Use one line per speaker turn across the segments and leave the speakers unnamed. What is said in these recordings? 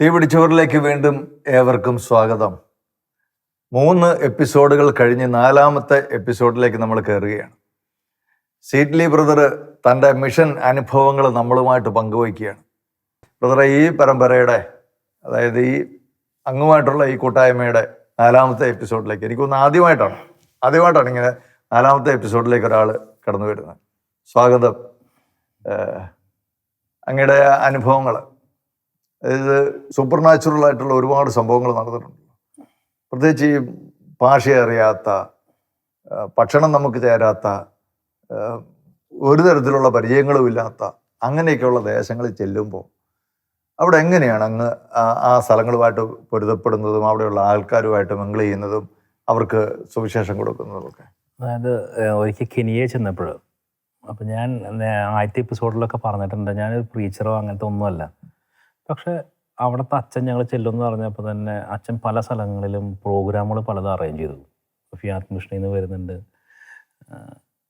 തീ പിടിച്ചവരിലേക്ക് വീണ്ടും ഏവർക്കും സ്വാഗതം. മൂന്ന് എപ്പിസോഡുകൾ കഴിഞ്ഞ് നാലാമത്തെ എപ്പിസോഡിലേക്ക് നമ്മൾ കയറുകയാണ്. സീറ്റ്ലി ബ്രദർ തന്റെ മിഷൻ അനുഭവങ്ങൾ നമ്മളുമായിട്ട് പങ്കുവയ്ക്കുകയാണ്. ബ്രദറെ ഈ പരമ്പരയുടെ അതായത് ഈ അങ്ങുമായിട്ടുള്ള ഈ കൂട്ടായ്മയുടെ നാലാമത്തെ എപ്പിസോഡിലേക്ക് എനിക്കൊന്ന് ആദ്യമായിട്ടാണ് ആദ്യമായിട്ടാണ് ഇങ്ങനെ നാലാമത്തെ എപ്പിസോഡിലേക്ക് ഒരാൾ കടന്നു വരുന്നത്. സ്വാഗതം. അങ്ങയുടെ അനുഭവങ്ങൾ. അതായത് സൂപ്പർ നാച്ചുറൽ ആയിട്ടുള്ള ഒരുപാട് സംഭവങ്ങൾ നടന്നിട്ടുണ്ട്. പ്രത്യേകിച്ച് ഈ ഭാഷ അറിയാത്ത ഭക്ഷണം നമുക്ക് ചേരാത്ത ഒരു തരത്തിലുള്ള പരിചയങ്ങളും ഇല്ലാത്ത അങ്ങനെയൊക്കെയുള്ള ദേശങ്ങളിൽ ചെല്ലുമ്പോൾ അവിടെ എങ്ങനെയാണ് അങ്ങ് ആ- സ്ഥലങ്ങളുമായിട്ട് പൊരുത്തപ്പെടുന്നതും അവിടെയുള്ള ആൾക്കാരുമായിട്ട് മിങ്കിൾ ചെയ്യുന്നതും അവർക്ക് സുവിശേഷം കൊടുക്കുന്നതും ഒക്കെ
അതായത് ഒരിക്കൽ കെനിയെ ചെന്നപ്പോൾ അപ്പം ഞാൻ ആദ്യത്തെ എപ്പിസോഡിലൊക്കെ പറഞ്ഞിട്ടുണ്ട്. ഞാനൊരു പ്രീച്ചറോ അങ്ങനത്തെ ഒന്നുമല്ല. പക്ഷെ അവിടുത്തെ അച്ഛൻ ഞങ്ങൾ ചെല്ലുമെന്ന് പറഞ്ഞപ്പോൾ തന്നെ അച്ഛൻ പല സ്ഥലങ്ങളിലും പ്രോഗ്രാമുകൾ പലതും അറേഞ്ച് ചെയ്തു. ഫിയാത്ത് മിഷനിൽ നിന്ന് വരുന്നുണ്ട്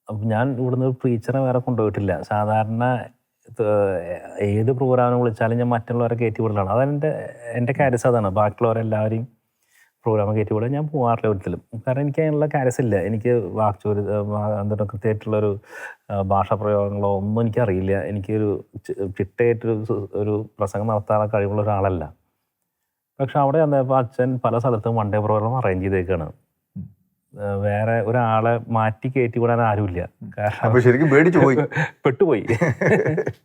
അപ്പം ഞാൻ ഇവിടുന്ന് പ്രീച്ചറെ വേറെ കൊണ്ടുപോയിട്ടില്ല. സാധാരണ ഏത് പ്രോഗ്രാമിനെ വിളിച്ചാലും ഞാൻ മറ്റുള്ളവരെ കയറ്റി വിടലാണ്. അതെന്റെ എന്റെ അതാണ് ബാക്കിയുള്ളവരെല്ലാവരെയും പ്രോഗ്രാം കയറ്റി വിടാൻ ഞാൻ പോകാറില്ല ഒരിക്കലും. കാരണം എനിക്ക് അതിനുള്ള കാര്യസില്ല എനിക്ക് വാക്ചോരി എന്താണ് കൃത്യമായിട്ടുള്ളൊരു ഭാഷാ പ്രയോഗങ്ങളോ ഒന്നും എനിക്കറിയില്ല എനിക്കൊരു ചിട്ടയായിട്ടൊരു ഒരു പ്രസംഗം നടത്താനുള്ള കഴിവുള്ള ഒരാളല്ല. പക്ഷെ അവിടെ വന്നപ്പോൾ അച്ഛൻ പല സ്ഥലത്തും വൺ ഡേ പ്രോഗ്രാം അറേഞ്ച് ചെയ്തേക്കാണ്. വേറെ ഒരാളെ മാറ്റി കയറ്റി വിടാൻ ആരുമില്ല. കാരണം
ശരിക്കും പേടിച്ചു പോയി.
പെട്ടുപോയി.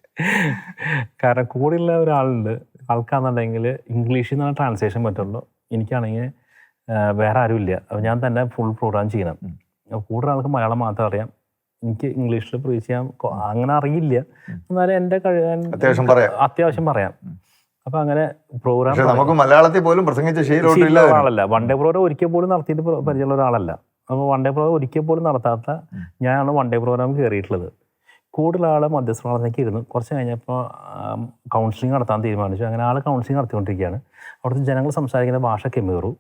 കാരണം കൂടെയുള്ള ഒരാളുണ്ട്. ആൾക്കാണെന്നുണ്ടെങ്കിൽ ഇംഗ്ലീഷിൽ നിന്നാണ് ട്രാൻസ്ലേഷൻ പറ്റുള്ളൂ. എനിക്കാണെങ്കിൽ വേറെ ആരും ഇല്ല അപ്പോൾ ഞാൻ തന്നെ ഫുൾ പ്രോഗ്രാം ചെയ്യണം. കൂടുതൽ ആൾക്ക് മലയാളം മാത്രം അറിയാം. എനിക്ക് ഇംഗ്ലീഷിൽ പ്രീച്ച് ചെയ്യാൻ അങ്ങനെ അറിയില്ല. എന്നാലും എന്റെ കഴി
അത്യാവശ്യം പറയാം.
അത്യാവശ്യം പറയാം. അപ്പോൾ അങ്ങനെ പ്രോഗ്രാം
നമുക്ക് മലയാളത്തിൽ പോലും പ്രസംഗിച്ച
ശീലമുള്ള ആളല്ല വൺ ഡേ പ്രോഗ്രാം ഒരിക്കൽ പോലും നടത്തിയിട്ട് പരിചയമുള്ള ഒരാളല്ല. അപ്പോൾ വൺ ഡേ പ്രോഗ്രാം ഒരിക്കൽ പോലും നടത്താത്ത ഞാനാണ് വൺ ഡേ പ്രോഗ്രാം കയറിയിട്ടുള്ളത് കൂടുതൽ ആൾ മധ്യസ്ഥവാളത്തേക്ക് ഇരുന്നു. കുറച്ച് കഴിഞ്ഞപ്പോൾ കൗൺസിലിംഗ് നടത്താൻ തീരുമാനിച്ചു. അങ്ങനെ ആൾ കൗൺസിലിംഗ് നടത്തിക്കൊണ്ടിരിക്കുകയാണ്. അവിടുത്തെ ജനങ്ങൾ സംസാരിക്കുന്ന ഭാഷ കെമേറു.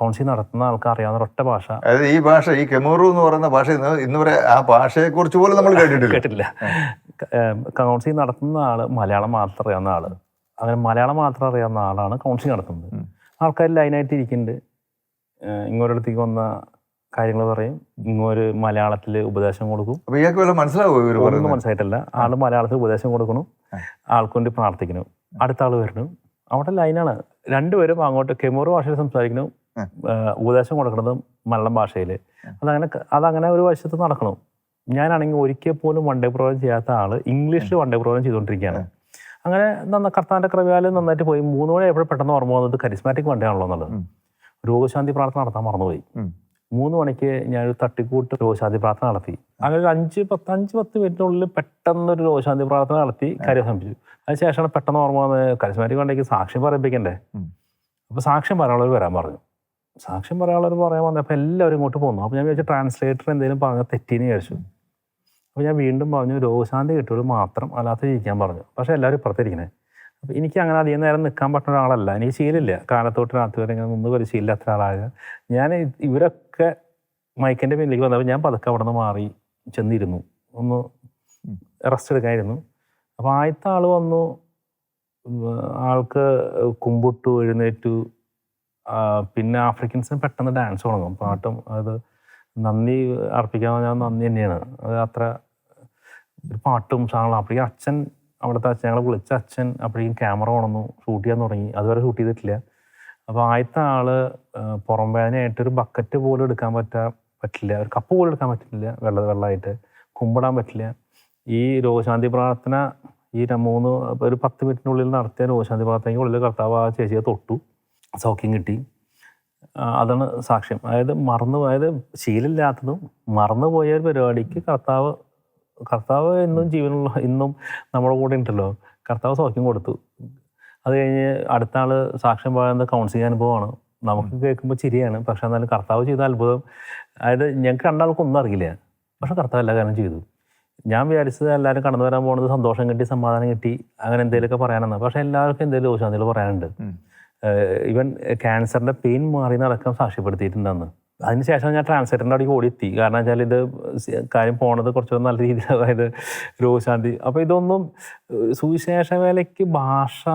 കൗൺസിലിംഗ് നടത്തുന്ന ആൾക്ക് അറിയാവുന്ന ഒറ്റ ഭാഷ.
അതായത് ഈ ഭാഷ ഈ കെമൂറു എന്ന് പറയുന്ന ഭാഷ ഇന്ന് ഇന്ന് വരെ ആ ഭാഷയെ കുറിച്ച് പോലും നമ്മൾ കേട്ടിട്ടില്ല.
കേട്ടില്ല കൗൺസിൽ നടത്തുന്ന ആൾ മലയാളം മാത്രം അറിയാവുന്ന ആൾ. അങ്ങനെ മലയാളം മാത്രം അറിയാവുന്ന ആളാണ് കൗൺസിൽ നടത്തുന്നത്. ആൾക്കാർ ലൈനായിട്ട് ഇരിക്കുന്നുണ്ട്. ഏഹ് ഇങ്ങോട്ടടുത്തേക്ക് വന്ന കാര്യങ്ങൾ പറയും. ഇങ്ങൊരു മലയാളത്തിൽ ഉപദേശം കൊടുക്കും. ഒന്നും മനസ്സിലായിട്ടല്ല. ആൾ മലയാളത്തിൽ ഉപദേശം കൊടുക്കണം. ആൾക്ക് വേണ്ടി പ്രാർത്ഥിക്കണം. അടുത്ത ആൾ വരണം. അവിടെ ലൈനാണ്. രണ്ടുപേരും അങ്ങോട്ട് കെമൂറ് ഭാഷയിൽ സംസാരിക്കണം. ഉപദേശം കൊടുക്കുന്നത് മലയാളം ഭാഷയിൽ അതങ്ങനെ അതങ്ങനെ ഒരു വശത്ത് നടക്കണം. ഞാനാണെങ്കിൽ ഒരിക്കൽ പോലും വൺ ഡേ പ്രോഗ്രാം ചെയ്യാത്ത ആൾ ഇംഗ്ലീഷിൽ വൺ ഡേ പ്രോഗ്രാം ചെയ്തുകൊണ്ടിരിക്കുകയാണ് അങ്ങനെ നന്ന കർത്താന്റെ കൃപയാൽ നന്നായിട്ട് പോയി. മൂന്ന് മണി എപ്പോഴും പെട്ടെന്ന് ഓർമ്മ വന്നത് കരിസ്മാറ്റിക് വൺ ഡേ ആണല്ലോ എന്നുള്ളത്. രോഗശാന്തി പ്രാർത്ഥന നടത്താൻ മറന്നുപോയി. മൂന്ന് മണിക്ക് ഞാനൊരു തട്ടിക്കൂട്ട് രോഗശാന്തി പ്രാർത്ഥന നടത്തി. അങ്ങനെ ഒരു അഞ്ച് പത്ത് അഞ്ച് പത്ത് മിനിറ്റിനുള്ളിൽ പെട്ടെന്ന് ഒരു രോഗശാന്തി പ്രാർത്ഥന നടത്തി കാര്യം സംഭവിച്ചു. അതിനുശേഷമാണ് പെട്ടെന്ന് ഓർമ്മ വന്നത്. കരിസ്മാറ്റിക് വണ്ടേക്ക് സാക്ഷ്യം പറയിപ്പിക്കണ്ടേ. അപ്പോൾ സാക്ഷ്യം പറയാനുള്ളവർ വരാൻ പറഞ്ഞു. സാക്ഷ്യം പറയാനുള്ളത് പറയാൻ വന്നപ്പോൾ എല്ലാവരും ഇങ്ങോട്ട് പോന്നു. അപ്പോൾ ഞാൻ വിചാരിച്ചു ട്രാൻസ്ലേറ്റർ എന്തെങ്കിലും പറഞ്ഞ തെറ്റീന്ന് വിചാരിച്ചു. അപ്പോൾ ഞാൻ വീണ്ടും പറഞ്ഞു രോഗശാന്തി കിട്ടിയത് മാത്രം അല്ലാത്ത ജീവിക്കാൻ പറഞ്ഞു. പക്ഷേ എല്ലാവരും ഇപ്പുറത്തിരിക്കണേ. അപ്പോൾ എനിക്ക് അങ്ങനെ അധികം നേരം നിൽക്കാൻ പറ്റുന്ന ഒരാളല്ല. എനിക്ക് ശീലമില്ല. കാലത്തോട്ട് രാത്രി വരെ ഇങ്ങനെ നിന്ന് പരിശീലില്ലാത്ത ഒരാളാകുക ഞാൻ ഇവരൊക്കെ മൈക്കിന്റെ പിന്നിലേക്ക് വന്നപ്പോൾ ഞാൻ പതുക്കെ അവിടെ നിന്ന് മാറി ചെന്നിരുന്നു. ഒന്ന് റെസ്റ്റ് എടുക്കായിരുന്നു അപ്പോൾ ആദ്യത്തെ ആൾ വന്നു. ആൾക്ക് കുമ്പിട്ടു എഴുന്നേറ്റു. പിന്നെ ആഫ്രിക്കൻസിന് പെട്ടെന്ന് ഡാൻസ് തുടങ്ങും. പാട്ടും അത് നന്ദി അർപ്പിക്കാൻ പറഞ്ഞാൽ നന്ദി തന്നെയാണ്. അത് അത്ര പാട്ടും സാധനങ്ങളും. അപ്പോഴേക്കും അച്ഛൻ അവിടുത്തെ അച്ഛൻ ഞങ്ങളെ വിളിച്ച അച്ഛൻ അപ്പോഴേക്കും ക്യാമറ ഉണന്നു ഷൂട്ട് ചെയ്യാൻ തുടങ്ങി. അതുവരെ ഷൂട്ട് ചെയ്തിട്ടില്ല. അപ്പോൾ ആദ്യത്തെ ആൾ ആ, പുറം വേദനയായിട്ട് ഒരു ബക്കറ്റ് പോലും എടുക്കാൻ പറ്റാ പറ്റില്ല. ഒരു കപ്പ് പോലും എടുക്കാൻ പറ്റില്ല വെള്ള വെള്ളമായിട്ട്. കുമ്പിടാൻ പറ്റില്ല. ഈ രോഗശാന്തി പ്രാർത്ഥന ഈ മൂന്ന് ഒരു പത്ത് മിനിറ്റിനുള്ളിൽ നടത്തിയ രോഗശാന്തി പ്രാർത്ഥനയ്ക്ക് ഉള്ളിൽ കർത്താവ് ആ ചേച്ചിയെ തൊട്ടു. സൗഖ്യം കിട്ടി. അതാണ് സാക്ഷ്യം. അതായത് മറന്നു അതായത് ശീലമില്ലാത്തതും മറന്നുപോയ ഒരു പരിപാടിക്ക് കർത്താവ് കർത്താവ് എന്നും ജീവനുള്ള ഇന്നും നമ്മുടെ കൂടെ ഉണ്ടല്ലോ. കർത്താവ് സൗഖ്യം കൊടുത്തു. അത് കഴിഞ്ഞ് അടുത്ത ആൾ സാക്ഷ്യം പറയുന്നത് കൗൺസിലിംഗ് അനുഭവമാണ്. നമുക്ക് കേൾക്കുമ്പോൾ ചിരിയാണ്. പക്ഷെ എന്നാലും കർത്താവ് ചെയ്ത അത്ഭുതം. അതായത് ഞങ്ങൾക്ക് രണ്ടാൾക്കൊന്നും അറിയില്ല. പക്ഷെ കർത്താവ് എല്ലാ കാര്യം ചെയ്തു. ഞാൻ വിചാരിച്ചത് എല്ലാവരും കടന്നു വരാൻ പോകുന്നത് സന്തോഷം കിട്ടി സമാധാനം കിട്ടി അങ്ങനെ എന്തെങ്കിലുമൊക്കെ പറയാനെന്ന്. പക്ഷെ എല്ലാവർക്കും എന്തെങ്കിലും ദോഷാന്തികൾ പറയാനുണ്ട്. ഇവൻ ക്യാൻസറിന്റെ പെയിൻ മാറി നടക്കാൻ സാക്ഷ്യപ്പെടുത്തിയിട്ടുണ്ടെന്ന് അതിനുശേഷം ഞാൻ ട്രാൻസ്ലേറ്ററിന്റെ അവിടേക്ക് ഓടിയെത്തി. കാരണം വെച്ചാൽ ഇത് കാര്യം പോണത് കുറച്ചുകൂടെ നല്ല രീതിയിൽ അതായത് രോഗശാന്തി. അപ്പോൾ ഇതൊന്നും സുവിശേഷ വേലയ്ക്ക് ഭാഷ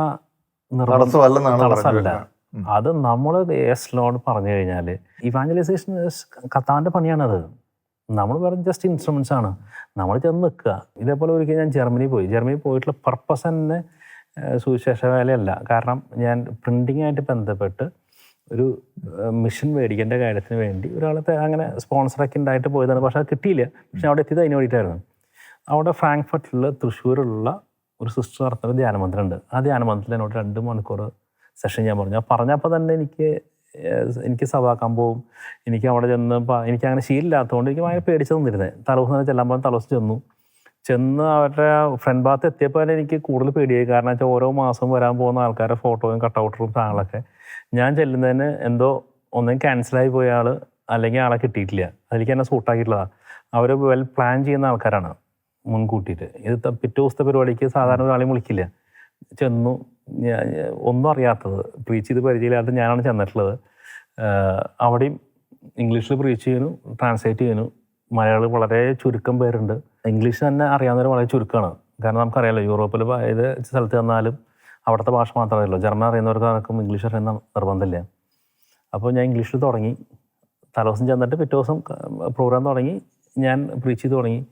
തടസ്സമല്ല. അത് നമ്മൾ എസ്ലോട് പറഞ്ഞു കഴിഞ്ഞാൽ ഇവാഞ്ചലൈസേഷൻ കത്താന്റെ പണിയാണത്. നമ്മൾ വെറും ജസ്റ്റ് ഇൻസ്ട്രുമെൻസ് ആണ്. നമ്മൾ ചെന്ന് നിൽക്കുക. ഇതേപോലെ ഒരിക്കൽ ഞാൻ ജർമ്മനി പോയി. ജർമ്മനി പോയിട്ടുള്ള പർപ്പസ് തന്നെ സുവിശേഷ വേലയല്ല. കാരണം ഞാൻ പ്രിന്റിംഗ് ആയിട്ട് ബന്ധപ്പെട്ട് ഒരു മിഷൻ മേടിക്കേണ്ട കാര്യത്തിന് വേണ്ടി ഒരാളത്തെ അങ്ങനെ സ്പോൺസറൊക്കെ ഉണ്ടായിട്ട് പോയതാണ്. പക്ഷെ അത് കിട്ടിയില്ല. പക്ഷെ അവിടെ എത്തിയത് അതിന് വേണ്ടിയിട്ടായിരുന്നു. അവിടെ ഫ്രാങ്ക്ഫർട്ടിലുള്ള തൃശ്ശൂരുള്ള ഒരു സിസ്റ്റർ നടത്തുന്ന ഒരു ആ ധ്യാനമന്ത്രത്തിൽ എന്നോട് രണ്ട് മണിക്കൂർ സെഷൻ ഞാൻ പറഞ്ഞു. ആ പറഞ്ഞപ്പോൾ തന്നെ എനിക്ക് എനിക്ക് സഭാക്കാൻ പോവും. എനിക്ക് അവിടെ ചെന്ന് എനിക്ക് അങ്ങനെ ശീലമില്ലാത്തതുകൊണ്ട് എനിക്ക് ഭയങ്കര പേടിച്ച് തന്നിരുന്നത് തന്നെ ചെല്ലാൻ പോകുമ്പോൾ തലവസം ചെന്നു. ചെന്ന് അവരുടെ ഫ്രണ്ട് ഭാഗത്ത് എത്തിയപ്പോൾ എനിക്ക് കൂടുതൽ പേടിയായി. കാരണം വെച്ചാൽ ഓരോ മാസം വരാൻ പോകുന്ന ആൾക്കാരുടെ ഫോട്ടോയും കട്ടൗട്ടറും സാധനങ്ങളൊക്കെ ഞാൻ ചെല്ലുന്നതിന് എന്തോ ഒന്നും ക്യാൻസലായി പോയ ആൾ അല്ലെങ്കിൽ ആളെ കിട്ടിയിട്ടില്ല. അതിലേക്ക് എന്നെ സൂട്ടാക്കിയിട്ടുള്ളതാണ് അവർ വെൽ പ്ലാൻ ചെയ്യുന്ന ആൾക്കാരാണ് മുൻകൂട്ടിയിട്ട്. ഇത് പിറ്റേ ദിവസത്തെ പരിപാടിക്ക് സാധാരണ ഒരാളെയും വിളിക്കില്ല. ചെന്നു ഒന്നും അറിയാത്തത്. പ്രീച്ച് ചെയ്ത് പരിചയമില്ലാത്ത ഞാനാണ് ചെന്നിട്ടുള്ളത്. അവിടെയും ഇംഗ്ലീഷിൽ പ്രീച്ച് ചെയ്യുന്നു ട്രാൻസ്ലേറ്റ് ചെയ്യുന്നു. മലയാളം വളരെ ചുരുക്കം പേരുണ്ട്. ഇംഗ്ലീഷ് തന്നെ അറിയാവുന്നവർ വളരെ ചുരുക്കമാണ് കാരണം നമുക്കറിയാമല്ലോ യൂറോപ്പിൽ ഏത് സ്ഥലത്ത് വന്നാലും അവിടുത്തെ ഭാഷ മാത്രമേ അറിയുള്ളൂ. ജർമ്മൻ അറിയുന്നവർക്കാർക്കും ഇംഗ്ലീഷ് അറിയുന്ന നിർബന്ധമില്ല. അപ്പോൾ ഞാൻ ഇംഗ്ലീഷിൽ തുടങ്ങി. തലേദിവസം ചെന്നിട്ട് പിറ്റേ ദിവസം പ്രോഗ്രാം തുടങ്ങി. ഞാൻ പ്രീച്ച് ചെയ്ത് തുടങ്ങി.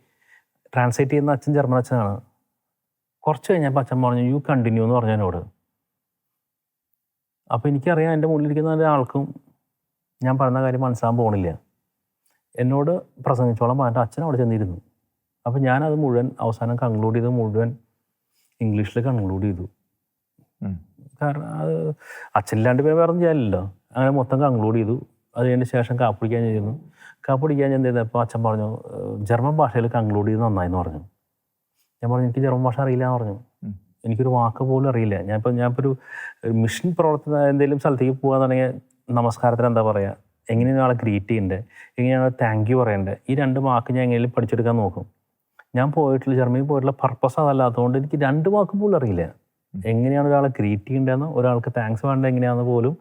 ട്രാൻസ്ലേറ്റ് ചെയ്യുന്ന അച്ഛൻ ജർമ്മൻ അച്ഛനാണ്. കുറച്ച് കഴിഞ്ഞപ്പോൾ അച്ഛൻ പറഞ്ഞു യു കണ്ടിന്യൂ എന്ന് പറഞ്ഞു എന്നോട്. അപ്പോൾ എനിക്കറിയാം എന്റെ മുന്നിലിരിക്കുന്ന ഒരാൾക്കും ഞാൻ പറയുന്ന കാര്യം മനസ്സിലാകാൻ പോകണില്ല എന്നോട് പ്രസംഗിച്ചോളം പറഞ്ഞിട്ട് അച്ഛൻ അവിടെ ചെന്നിരുന്നു. അപ്പോൾ ഞാനത് മുഴുവൻ അവസാനം കൺക്ലൂഡ് ചെയ്ത് മുഴുവൻ ഇംഗ്ലീഷിൽ കൺക്ലൂഡ് ചെയ്തു. കാരണം അത് അച്ഛനില്ലാണ്ട് പിന്നെ വേറെ ഒന്നും ചെയ്യാനില്ലല്ലോ. അങ്ങനെ മൊത്തം കൺക്ലൂഡ് ചെയ്തു. അത് കഴിഞ്ഞ ശേഷം കാപ്പിടിക്കാൻ ചെയ്യുന്നു കാപ്പിടിക്കാൻ ഞാൻ ചെയ്തപ്പോൾ അച്ഛൻ പറഞ്ഞു ജർമ്മൻ ഭാഷയിൽ കൺക്ലൂഡ് ചെയ്ത് നന്നായെന്ന് പറഞ്ഞു. ഞാൻ പറഞ്ഞു എനിക്ക് ജർമ്മൻ ഭാഷ അറിയില്ല എന്ന് പറഞ്ഞു. എനിക്കൊരു വാക്ക് പോലും അറിയില്ല. ഞാനിപ്പോൾ ഞാനിപ്പോൾ ഒരു ഒരു മിഷൻ പ്രവർത്തന എന്തെങ്കിലും സ്ഥലത്തേക്ക് പോകാന്നുണ്ടെങ്കിൽ നമസ്കാരത്തിന് എന്താ പറയുക എങ്ങനെയാണ് ആളെ ഗ്രീറ്റ് ചെയ്യേണ്ടത് എങ്ങനെയാണ് താങ്ക് യു പറയേണ്ടത് ഈ രണ്ട് വാക്ക് ഞാൻ എങ്ങനെയും പഠിച്ചെടുക്കാൻ നോക്കും. ഞാൻ പോയിട്ടുള്ള ജർമ്മനി പോയിട്ടുള്ള പർപ്പസ് അതല്ലാത്തതുകൊണ്ട് എനിക്ക് രണ്ട് വാക്ക് പോലും അറിയില്ല. എങ്ങനെയാണ് ഒരാളെ ഗ്രീറ്റ് ചെയ്യേണ്ടതെന്ന് ഒരാൾക്ക് താങ്ക്സ് വേണ്ടത് എങ്ങനെയാണെന്ന് പോലും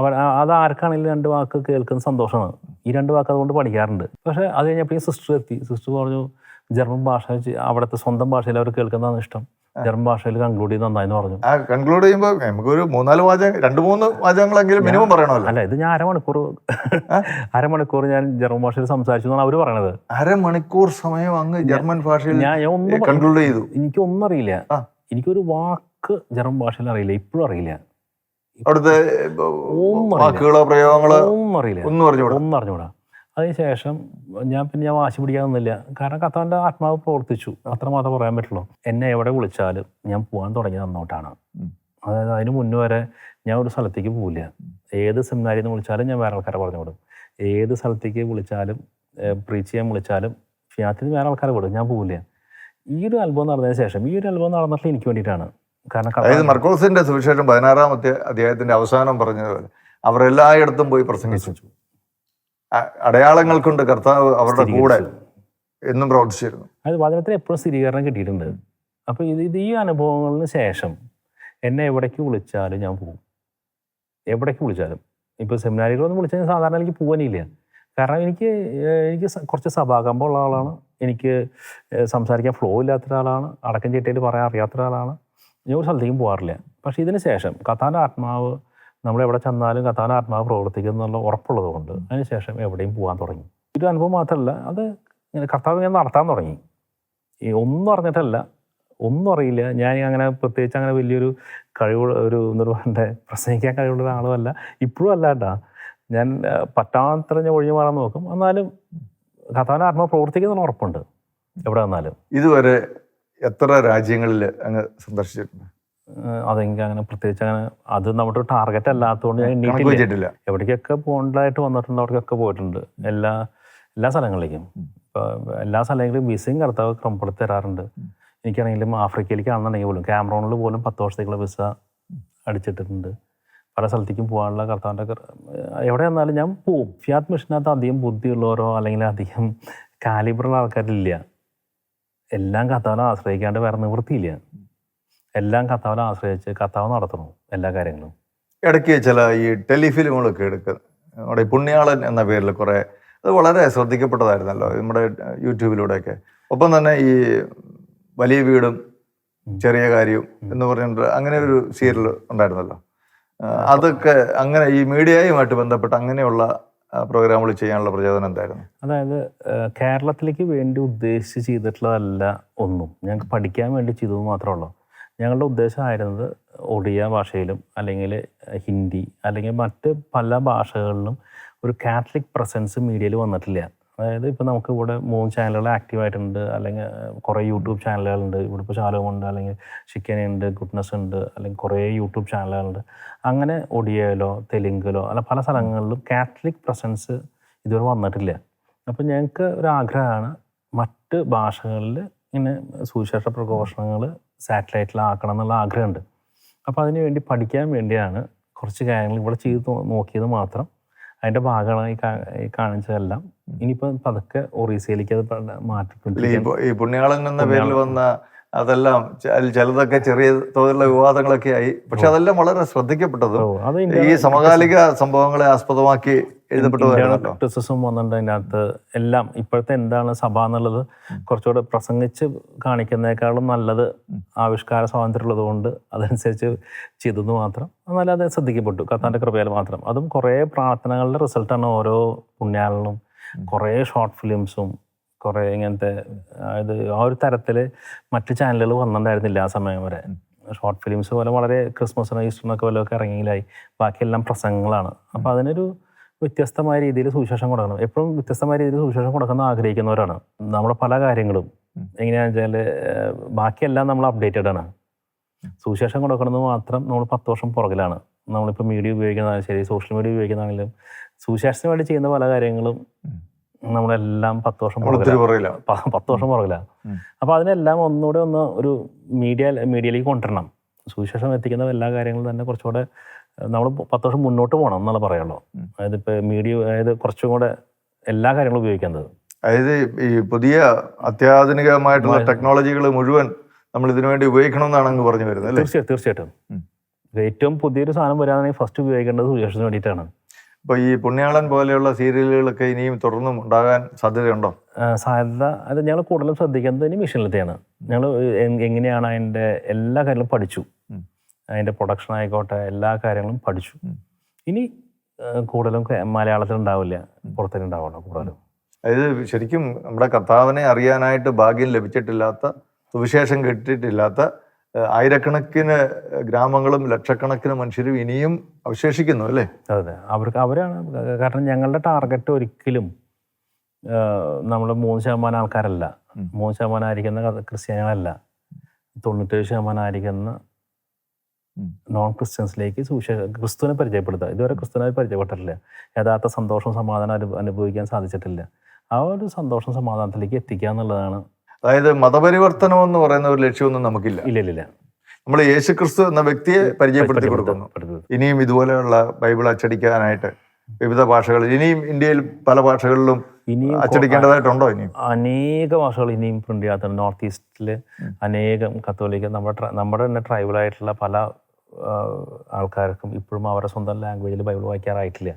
അവർ അത് ആർക്കാണെങ്കിലും രണ്ട് വാക്ക് കേൾക്കുന്ന സന്തോഷമാണ്. ഈ രണ്ട് വാക്ക് അതുകൊണ്ട് പഠിക്കാറുണ്ട്. പക്ഷേ അത് കഴിഞ്ഞപ്പോൾ സിസ്റ്റർ എത്തി സിസ്റ്റർ പറഞ്ഞു ജർമ്മൻ ഭാഷ അവിടുത്തെ സ്വന്തം ഭാഷയിൽ അവർ കേൾക്കുന്നതാണ് ഇഷ്ടം. ജർമ്മൻ ഭാഷയിൽ കൺക്ലൂഡ് ചെയ്ത് നന്നായി പറഞ്ഞു.
ആ കൺക്ലൂഡ് ചെയ്യുമ്പോൾ നമുക്കൊരു മൂന്നാൽ വാചകം രണ്ട് മൂന്ന് വാചകങ്ങളെങ്കിലും മിനിമം പറയണമല്ലോ.
അല്ല ഇത് ഞാൻ അരമണിക്കൂർ അരമണിക്കൂർ ഞാൻ ജർമ്മൻ ഭാഷയിൽ സംസാരിച്ചു എന്നാണ് അവർ പറയണത്.
അരമണിക്കൂർ സമയം അങ്ങ് ജർമ്മൻ ഭാഷയിൽ
ഞാൻ ഒന്നും
കൺക്ലൂഡ് ചെയ്തു.
എനിക്കൊന്നും അറിയില്ല.
ആ.
എനിക്കൊരു വാക്ക് ജർമ്മൻ ഭാഷയിൽ അറിയില്ല. ഇപ്പോഴും അറിയില്ല.
അവിടുത്തെ
ഒന്നും അറിയില്ല.
വാക്കുകളോ പ്രയോഗങ്ങളോ
ഒന്നും അറിയില്ല.
ഒന്നും അറിഞ്ഞൂടാ
ഒന്നും അറിഞ്ഞൂടാ അതിനുശേഷം ഞാൻ പിന്നെ ഞാൻ വാശി പിടിക്കാനൊന്നുമില്ല കാരണം കത്താന്റെ ആത്മാവ് പ്രവർത്തിച്ചു. അത്രമാത്രം പറയാൻ പറ്റുള്ളൂ. എന്നെ എവിടെ വിളിച്ചാലും ഞാൻ പോകാൻ തുടങ്ങിയത് അന്നോട്ടാണ്. അതായത് അതിന് മുന്നേ വരെ ഞാൻ ഒരു സ്ഥലത്തേക്ക് പോവില്ല. ഏത് സെമിനാരിൽ നിന്ന് വിളിച്ചാലും ഞാൻ വേറെ ആൾക്കാരെ പറഞ്ഞു വിടും. ഏത് സ്ഥലത്തേക്ക് വിളിച്ചാലും പ്രീച്ച് ചെയ്യാൻ വിളിച്ചാലും ഫിയാത്തിൽ വേറെ ആൾക്കാരെ വിടും. ഞാൻ പോവില്ല. ഈ ഒരു അനുഭവം നടന്നതിന് ശേഷം ഈ ഒരു അനുഭവം നടന്നിട്ട് എനിക്ക് വേണ്ടിയിട്ടാണ്. കാരണം
അതായത് മർക്കോസിന്റെ സുവിശേഷം പതിനാറാമത്തെ അദ്ദേഹത്തിന്റെ അവസാനം പറഞ്ഞത് അവരെല്ലായിടത്തും പോയി പ്രസംഗിച്ചു. അടയാളങ്ങൾ കൊണ്ട് കർത്താവ് അവരുടെ കൂടെ എന്നും പ്രവർത്തിച്ചിരുന്നു.
അത് വചനത്തിന് എപ്പോഴും സ്ഥിരീകരണം കിട്ടിയിട്ടുണ്ട്. അപ്പോൾ ഇത് ഇത് ഈ അനുഭവങ്ങളിന് ശേഷം എന്നെ എവിടേക്ക് വിളിച്ചാലും ഞാൻ പോകും എവിടേക്ക് വിളിച്ചാലും. ഇപ്പോൾ സെമിനാരികളൊന്നും വിളിച്ചാൽ ഞാൻ സാധാരണ എനിക്ക് പോകാനില്ല കാരണം എനിക്ക് എനിക്ക് കുറച്ച് സഭാകമ്പം ഉള്ള ആളാണ്. എനിക്ക് സംസാരിക്കാൻ ഫ്ലോ ഇല്ലാത്ത ഒരാളാണ്. അടക്കം ചിട്ടയിൽ പറയാൻ അറിയാത്ത ഒരാളാണ്. ഞാൻ ഒരു സ്ഥലത്തേക്കും പോകാറില്ല പക്ഷേ ഇതിന് ശേഷം കഥാന്റെ ആത്മാവ് നമ്മൾ എവിടെ ചെന്നാലും കഥാന ആത്മാവ് പ്രവർത്തിക്കും എന്നുള്ള ഉറപ്പുള്ളത് കൊണ്ട് അതിന് ശേഷം എവിടെയും പോകാൻ തുടങ്ങി. ഒരു അനുഭവം മാത്രമല്ല അത് ഇങ്ങനെ കർത്താവ് ഇങ്ങനെ നടത്താൻ തുടങ്ങി. ഈ ഒന്നും അറിഞ്ഞിട്ടല്ല ഒന്നും അറിയില്ല. ഞാൻ അങ്ങനെ പ്രത്യേകിച്ച് അങ്ങനെ വലിയൊരു കഴിവ് ഒരു എന്താ പ്രസംഗിക്കാൻ കഴിവുള്ള ഒരാളുമല്ല ഇപ്പോഴും അല്ല കേട്ടാ. ഞാൻ പറ്റാത്ര ഞാൻ ഒഴിഞ്ഞു മാറാൻ നോക്കും. എന്നാലും കഥാന ആത്മാവ് പ്രവർത്തിക്കുന്ന ഉറപ്പുണ്ട്. എവിടെ വന്നാലും.
ഇതുവരെ എത്ര രാജ്യങ്ങളിൽ അങ്ങ് സന്ദർശിച്ചിട്ടുണ്ട്?
അതെനിക്ക് അങ്ങനെ പ്രത്യേകിച്ച് അങ്ങനെ അത് നമ്മുടെ ഒരു ടാർഗറ്റ് അല്ലാത്തതുകൊണ്ട് ഞാൻ
എണ്ണീട്ടില്ല
എവിടേക്കൊക്കെ പോകേണ്ടതായിട്ട് വന്നിട്ടുണ്ട് അവിടേക്കൊക്കെ പോയിട്ടുണ്ട്. എല്ലാ എല്ലാ സ്ഥലങ്ങളിലേക്കും. ഇപ്പോൾ എല്ലാ സ്ഥലങ്ങളിലും വിസയും കർത്താവ് ക്രമപ്പെടുത്തി തരാറുണ്ട്. എനിക്കാണെങ്കിലും ആഫ്രിക്കയിലേക്കാണെന്നുണ്ടെങ്കിൽ പോലും ക്യാമറോണിൽ പോലും പത്ത് വർഷത്തേക്കുള്ള വിസ അടിച്ചിട്ടിട്ടുണ്ട്. പല സ്ഥലത്തേക്കും പോകാനുള്ള കർത്താവിന്റെ എവിടെ വന്നാലും ഞാൻ പോവും. ഫിയാത്ത് മിഷനകത്ത് അധികം ബുദ്ധിയുള്ളവരോ അല്ലെങ്കിൽ അധികം കാലിബറുള്ള ആൾക്കാരില്ല. എല്ലാം കർത്താവിനെ ആശ്രയിക്കാണ്ട് വേറെ നിവൃത്തിയില്ല. എല്ലാം കർത്താവിനെ ആശ്രയിച്ച് കർത്താവ് നടത്തുന്നു എല്ലാ കാര്യങ്ങളും.
ഇടയ്ക്ക് ചില ഈ ടെലിഫിലിമുകളൊക്കെ എടുക്കുക നമ്മുടെ ഈ പുണ്യാളൻ എന്ന പേരിൽ കുറേ അത് വളരെ ശ്രദ്ധിക്കപ്പെട്ടതായിരുന്നല്ലോ നമ്മുടെ യൂട്യൂബിലൂടെയൊക്കെ. ഒപ്പം തന്നെ ഈ വലിയ വീടും ചെറിയ കാര്യവും എന്ന് പറഞ്ഞിട്ട് അങ്ങനെ ഒരു സീരിയൽ ഉണ്ടായിരുന്നല്ലോ. അതൊക്കെ അങ്ങനെ ഈ മീഡിയയുമായിട്ട് ബന്ധപ്പെട്ട് അങ്ങനെയുള്ള പ്രോഗ്രാമുകൾ ചെയ്യാനുള്ള പ്രചോദനം എന്തായിരുന്നു?
അതായത് കേരളത്തിലേക്ക് വേണ്ടി ഉദ്ദേശിച്ച് ചെയ്തിട്ടുള്ളതല്ല ഒന്നും. ഞങ്ങൾക്ക് പഠിക്കാൻ വേണ്ടി ചെയ്തത് മാത്രമേ ഉള്ളൂ. ഞങ്ങളുടെ ഉദ്ദേശമായിരുന്നത് ഒഡിയ ഭാഷയിലും അല്ലെങ്കിൽ ഹിന്ദി അല്ലെങ്കിൽ മറ്റ് പല ഭാഷകളിലും ഒരു കാത്തലിക് പ്രസൻസ് മീഡിയയിൽ വന്നിട്ടില്ല. അതായത് ഇപ്പോൾ നമുക്ക് ഇവിടെ മൂന്ന് ചാനലുകൾ ആക്റ്റീവ് ആയിട്ടുണ്ട് അല്ലെങ്കിൽ കുറേ യൂട്യൂബ് ചാനലുകളുണ്ട് ഇവിടെ ഇപ്പോൾ ശാലോമുണ്ട് അല്ലെങ്കിൽ ചിക്കനുണ്ട് ഗുഡ്നസ് ഉണ്ട് അല്ലെങ്കിൽ കുറേ യൂട്യൂബ് ചാനലുകളുണ്ട് അങ്ങനെ ഒഡിയയിലോ തെലുങ്കിലോ അല്ല പല സ്ഥലങ്ങളിലും കാത്തലിക് പ്രസൻസ് ഇതുവരെ വന്നിട്ടില്ല. അപ്പം ഞങ്ങൾക്ക് ഒരു ആഗ്രഹമാണ് മറ്റ് ഭാഷകളിൽ ഇങ്ങനെ സുവിശേഷ പ്രഘോഷണങ്ങൾ സാറ്റലൈറ്റിലാക്കണം എന്നുള്ള ആഗ്രഹമുണ്ട്. അപ്പോൾ അതിന് വേണ്ടി പഠിക്കാൻ വേണ്ടിയാണ് കുറച്ച് കാര്യങ്ങൾ ഇവിടെ ചെയ്ത് നോക്കിയത് മാത്രം. അതിന്റെ ഭാഗമാണ് ഈ കാണിച്ചതെല്ലാം. ഇനിയിപ്പോൾ പതുക്കെ ഒറീസയിലേക്ക് അത്
ഈ പു- പുണ്യാളൻ എന്ന പേരിൽ വന്ന അതെല്ലാം ചിലതൊക്കെ ചെറിയ തോതിലുള്ള വിവാദങ്ങളൊക്കെ ആയി. പക്ഷെ അതെല്ലാം വളരെ ശ്രദ്ധിക്കപ്പെട്ടതും ഈ സമകാലിക സംഭവങ്ങളെ ആസ്പദമാക്കി
ക്രിറ്റിസിസം വന്നിട്ടുണ്ട് എല്ലാം ഇപ്പോഴത്തെ എന്താണ് സഭ എന്നുള്ളത് കുറച്ചുകൂടെ പ്രസംഗിച്ച് കാണിക്കുന്നേക്കാളും നല്ലത് ആവിഷ്കാര സ്വാതന്ത്ര്യം ഉള്ളത് കൊണ്ട് അതനുസരിച്ച് ചെയ്തെന്ന് മാത്രം. എന്നാലും അത് ശ്രദ്ധിക്കപ്പെട്ടു. കത്താന്റെ കൃപയാൽ മാത്രം. അതും കുറേ പ്രാർത്ഥനകളുടെ റിസൾട്ടാണ് ഓരോ പുണ്യാളിനും കുറേ ഷോർട്ട് ഫിലിംസും കുറേ ഇങ്ങനത്തെ അതായത് ആ ഒരു തരത്തിൽ മറ്റ് ചാനലുകൾ വന്നിട്ടുണ്ടായിരുന്നില്ല ആ സമയം വരെ. ഷോർട്ട് ഫിലിംസ് പോലെ വളരെ ക്രിസ്മസിനോ ഈസ്റ്ററിനൊക്കെ പോലെയൊക്കെ ഇറങ്ങിയില്ലായി. ബാക്കിയെല്ലാം പ്രസംഗങ്ങളാണ്. അപ്പോൾ അതിനൊരു വ്യത്യസ്തമായ രീതിയിൽ സുവിശേഷം കൊടുക്കണം. എപ്പോഴും വ്യത്യസ്തമായ രീതിയിൽ സുവിശേഷം കൊടുക്കുന്ന ആഗ്രഹിക്കുന്നവരാണ്. നമ്മുടെ പല കാര്യങ്ങളും എങ്ങനെയാണെന്ന് വെച്ചാൽ ബാക്കിയെല്ലാം നമ്മൾ അപ്ഡേറ്റഡ് ആണ്. സുവിശേഷം കൊടുക്കുന്നത് മാത്രം നമ്മൾ പത്ത് വർഷം പുറകിലാണ്. നമ്മളിപ്പോൾ മീഡിയ ഉപയോഗിക്കുന്നതാണെങ്കിലും ശരി സോഷ്യൽ മീഡിയ ഉപയോഗിക്കുന്നതാണെങ്കിലും സുവിശേഷത്തിന് വേണ്ടി ചെയ്യുന്ന പല കാര്യങ്ങളും നമ്മളെല്ലാം പത്ത് വർഷം പത്ത് വർഷം
പുറകില്ല
അപ്പൊ അതിനെല്ലാം ഒന്നുകൂടെ ഒന്ന് ഒരു മീഡിയ മീഡിയയിലേക്ക് കൊണ്ടുവരണം. സുവിശേഷം എത്തിക്കുന്ന എല്ലാ കാര്യങ്ങളും തന്നെ കുറച്ചുകൂടെ നമ്മൾ പത്ത് വർഷം മുന്നോട്ട് പോകണം എന്നുള്ള പറയുള്ളൂ. അതായത് ഇപ്പൊ മീഡിയ അതായത് കുറച്ചും കൂടെ എല്ലാ കാര്യങ്ങളും ഉപയോഗിക്കുന്നത്.
അതായത് ഈ പുതിയ അത്യാധുനികമായിട്ടുള്ള ടെക്നോളജികൾ മുഴുവൻ നമ്മൾ ഇതിനു വേണ്ടി ഉപയോഗിക്കണം എന്നാണ് അങ്ങ് പറഞ്ഞു വരുന്നത്
തീർച്ചയായിട്ടും ഏറ്റവും പുതിയൊരു സാധനം വരാണെങ്കിൽ ഫസ്റ്റ് ഉപയോഗിക്കേണ്ടത് സുവിശേഷത്തിന് വേണ്ടിയിട്ടാണ്.
അപ്പൊ ഈ പുണ്യാളൻ പോലെയുള്ള സീരിയലുകളൊക്കെ ഇനിയും തുടർന്നും ഉണ്ടാകാൻ സാധ്യതയുണ്ടോ?
സാധ്യത അത് ഞങ്ങൾ കൂടുതലും ശ്രദ്ധിക്കുന്നത് ഇനി മിഷനിലത്തെയാണ് ഞങ്ങൾ എങ്ങനെയാണ് അതിന്റെ എല്ലാ കാര്യങ്ങളും പഠിച്ചു. അതിന്റെ പ്രൊഡക്ഷൻ ആയിക്കോട്ടെ എല്ലാ കാര്യങ്ങളും പഠിച്ചു. ഇനി കൂടുതലും മലയാളത്തിൽ ഉണ്ടാവില്ല. പുറത്തേക്ക് ഉണ്ടാവുള്ളൂ കൂടുതലും.
അതായത് ശരിക്കും നമ്മുടെ കർത്താവിനെ അറിയാനായിട്ട് ഭാഗ്യം ലഭിച്ചിട്ടില്ലാത്ത സുവിശേഷം കിട്ടിയിട്ടില്ലാത്ത ആയിരക്കണക്കിന് ഗ്രാമങ്ങളും ലക്ഷക്കണക്കിന് മനുഷ്യരും ഇനിയും അവശേഷിക്കുന്നു അല്ലേ?
അതെ. അവർക്ക് അവരാണ്. കാരണം ഞങ്ങളുടെ ടാർഗറ്റ് ഒരിക്കലും നമ്മൾ മൂന്ന് ശതമാനം ആൾക്കാരല്ല. മൂന്ന് ശതമാനം ആയിരിക്കുന്ന ക്രിസ്ത്യാനികളല്ല. തൊണ്ണൂറ്റേഴ് ശതമാനം ആയിരിക്കുന്ന നോൺ ക്രിസ്ത്യൻസിലേക്ക് സുവിശേഷ ക്രിസ്തുവിനെ പരിചയപ്പെടുത്തുക. ഇതുവരെ ക്രിസ്തുവിനെ പരിചയപ്പെട്ടിട്ടില്ല. യഥാർത്ഥ സന്തോഷം സമാധാനം അനുഭവിക്കാൻ സാധിച്ചിട്ടില്ല. ആ ഒരു സന്തോഷം സമാധാനത്തിലേക്ക് എത്തിക്കുക എന്നുള്ളതാണ്
അതായത് മതപരിവർത്തനം എന്ന് പറയുന്ന ഒരു ലക്ഷ്യമൊന്നും നമുക്കില്ല.
ഇല്ല ഇല്ല
നമ്മൾ യേശു ക്രിസ്തു എന്ന വ്യക്തിയെ പരിചയപ്പെടുത്തി കൊടുക്കുന്നു. ഇനിയും ഇതുപോലെയുള്ള ബൈബിൾ അച്ചടിക്കാനായിട്ട് വിവിധ ഭാഷകളിൽ ഇനിയും ഇന്ത്യയിൽ പല ഭാഷകളിലും
ഇനിയും
അച്ചടിക്കേണ്ടതായിട്ടുണ്ടോ ഇനിയും?
അനേക ഭാഷകൾ ഇനിയും പ്രിന്റ് ചെയ്യാത്തുണ്ട് നോർത്ത് ഈസ്റ്റിൽ അനേകം കത്തോലിക്ക നമ്മുടെ നമ്മുടെ തന്നെ ട്രൈബലായിട്ടുള്ള പല ആൾക്കാർക്കും ഇപ്പോഴും അവരുടെ സ്വന്തം ലാംഗ്വേജിൽ ബൈബിൾ വായിക്കാറായിട്ടില്ല.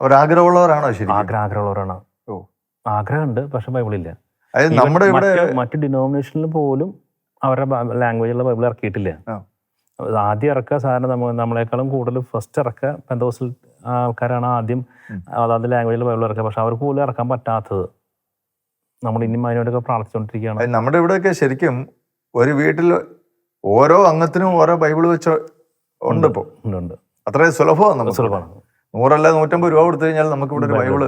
അവർ ശരി
ആഗ്രഹം ആഗ്രഹമുള്ളവരാണ്. ആഗ്രഹമുണ്ട് പക്ഷെ ബൈബിളില്ല.
അതായത് നമ്മുടെ ഇവിടെ
മറ്റ് ഡിനോമിനേഷനിൽ പോലും അവരുടെ ലാംഗ്വേജിലുള്ള ബൈബിൾ ഇറക്കിയിട്ടില്ല. ആദ്യം ഇറക്കുക സാധാരണ നമ്മൾ നമ്മളെക്കാളും കൂടുതൽ ഫസ്റ്റ് ഇറക്കുക പെന്തോസിൽ ആൾക്കാരാണ് ആദ്യം. അതാത് ലാംഗ്വേജിൽ ബൈബിൾ ഇറക്കുക. പക്ഷെ അവർക്ക് പോലും ഇറക്കാൻ പറ്റാത്തത്. നമ്മൾ ഇനിയും അതിനോടൊക്കെ പ്രാർത്ഥിച്ചുകൊണ്ടിരിക്കുകയാണ്.
നമ്മുടെ ഇവിടെയൊക്കെ ശരിക്കും ഒരു വീട്ടിൽ ഓരോ അംഗത്തിനും ഓരോ ബൈബിൾ വെച്ച് ഉണ്ട് ഇപ്പോൾ
ഉണ്ട് ഉണ്ട്.
അത്രയും സുലഭമാണ് നമുക്ക്.
സുലഭമാണ്.
നൂറല്ല നൂറ്റമ്പത് രൂപ കൊടുത്തു കഴിഞ്ഞാൽ നമുക്ക് ഇവിടെ ഒരു ബൈബിൾ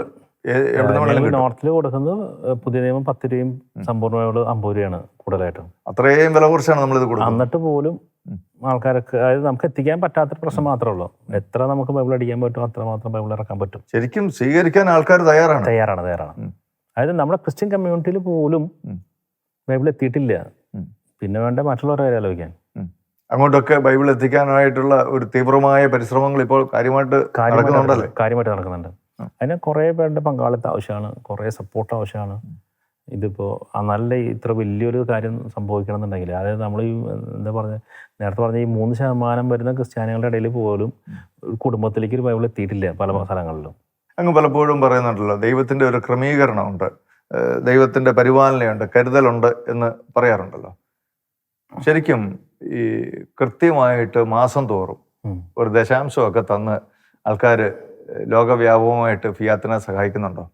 നോർത്തിൽ കൊടുക്കുന്നത് പുതിയ നിയമം പത്ത് രൂപയും സമ്പൂർണ അമ്പത് രൂപയാണ് കൂടുതലായിട്ടും.
അത്രയും വില കുറച്ചാണ് നമ്മൾ ഇത് കൊടുക്കുന്നത്.
എന്നിട്ട് പോലും. ആൾക്കാർക്ക് അതായത് നമുക്ക് എത്തിക്കാൻ പറ്റാത്ത പ്രശ്നം മാത്രമേ ഉള്ളൂ എത്ര നമുക്ക് ബൈബിൾ അടിക്കാൻ പറ്റും അത്ര മാത്രം ബൈബിൾ ഇറക്കാൻ പറ്റും.
ശരിക്കും സ്വീകരിക്കാൻ ആൾക്കാർ തയ്യാറാണ്.
തയ്യാറാണ് തയ്യാറാണ്. അതായത് നമ്മുടെ ക്രിസ്ത്യൻ കമ്മ്യൂണിറ്റിയിൽ പോലും ബൈബിൾ എത്തിയിട്ടില്ല. പിന്നെ വേണ്ട മറ്റുള്ളവരെ കാര്യം ആലോചിക്കാൻ.
അങ്ങോട്ടൊക്കെ ബൈബിൾ എത്തിക്കാനായിട്ടുള്ള ഒരു തീവ്രമായ പരിശ്രമങ്ങൾ ഇപ്പോൾ കാര്യമായിട്ട്
കാര്യമായിട്ട് നടക്കുന്നുണ്ട്. അതിന് കുറേ പേരുടെ പങ്കാളിത്തം ആവശ്യമാണ് കുറേ സപ്പോർട്ട് ആവശ്യമാണ്. ഇതിപ്പോൾ നല്ല ഇത്ര വലിയൊരു കാര്യം സംഭവിക്കണം എന്നുണ്ടെങ്കിൽ അതായത് നമ്മൾ ഈ എന്താ പറഞ്ഞ നേരത്തെ പറഞ്ഞ ഈ മൂന്ന് ശതമാനം വരുന്ന ക്രിസ്ത്യാനികളുടെ ഇടയിൽ പോലും കുടുംബത്തിലേക്ക് ഒരു ബൈബിൾ എത്തിയിട്ടില്ല പല സ്ഥലങ്ങളിലും.
അങ്ങ് പലപ്പോഴും പറയുന്നുണ്ടല്ലോ ദൈവത്തിന്റെ ഒരു ക്രമീകരണമുണ്ട് ദൈവത്തിന്റെ ദൈവത്തിന്റെ പരിപാലനയുണ്ട് കരുതലുണ്ട് എന്ന് പറയാറുണ്ടല്ലോ. ശരിക്കും ഈ കൃത്യമായിട്ട് മാസം തോറും. ഒരു ദശാംശമൊക്കെ തന്ന് ആൾക്കാർ ലോകവ്യാപകമായിട്ട് ഫിയാത്തിനെ സഹായിക്കുന്നുണ്ടോ?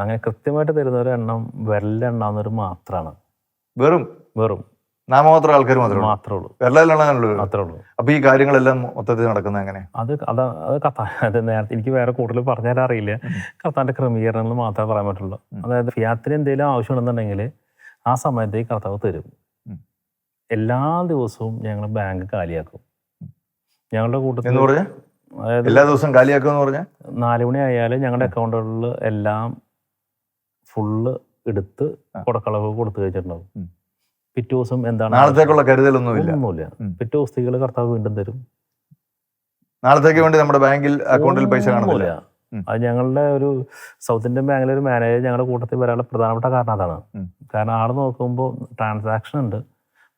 അങ്ങനെ കൃത്യമായിട്ട് തരുന്ന ഒരു എണ്ണം വിരലെണ്ണാവുന്നൊരു മാത്രമാണ്
വെറും?
വെറും.
നാമമാത്ര ആൾക്കാർ മാത്രമേ
മാത്രമേ ഉള്ളൂ.
വെള്ളയിലുള്ളൂ
മാത്രമേ ഉള്ളൂ.
അപ്പൊ ഈ കാര്യങ്ങളെല്ലാം മൊത്തത്തിൽ നടക്കുന്നത് എങ്ങനെ
അത് അത് അത് കഥ അത് നേരത്തെ എനിക്ക് വേറെ കൂടുതൽ പറഞ്ഞാൽ അറിയില്ല. കർത്താവിന്റെ ക്രമീകരണങ്ങൾ മാത്രമേ പറയാൻ പറ്റുള്ളൂ. അതായത് ഫിയാത്തിന് എന്തെങ്കിലും ആവശ്യമുണ്ടെന്നുണ്ടെങ്കിൽ ആ സമയത്തേക്ക് കർത്താവ് തരും. എല്ലാ ദിവസവും ഞങ്ങൾ ബാങ്ക് കാലിയാക്കും. ഞങ്ങളുടെ കൂട്ടത്തിൽ അതായത്
എല്ലാ ദിവസവും കാലിയാക്കുമെന്ന് പറഞ്ഞാൽ
നാല് മണി ആയാൽ ഞങ്ങളുടെ അക്കൗണ്ടുകളിൽ എല്ലാം ഫുള്ള് എടുത്ത് കൊടക്കളവ് കൊടുത്തു
കഴിച്ചിട്ടുണ്ടാവും.
പിറ്റേ ദിവസം എന്താണ്
നാളത്തേക്കുള്ള കരുതലൊന്നുമില്ല.
ഒന്നുമില്ല. പിറ്റേ ദിവസത്തേക്കുള്ള കർത്താവ് വീണ്ടും തരും.
നാളത്തേക്ക് വേണ്ടി നമ്മുടെ ബാങ്കിൽ അക്കൗണ്ടിൽ പൈസ കാണുന്നില്ല
അത് ഞങ്ങളുടെ ഒരു സൗത്ത് ഇന്ത്യൻ ബാങ്കിലെ ഒരു മാനേജർ ഞങ്ങളുടെ കൂട്ടത്തിൽ വരാനുള്ള പ്രധാനപ്പെട്ട കാരണം അതാണ്. കാരണം ആൾ നോക്കുമ്പോൾ ട്രാൻസാക്ഷൻ ഉണ്ട്.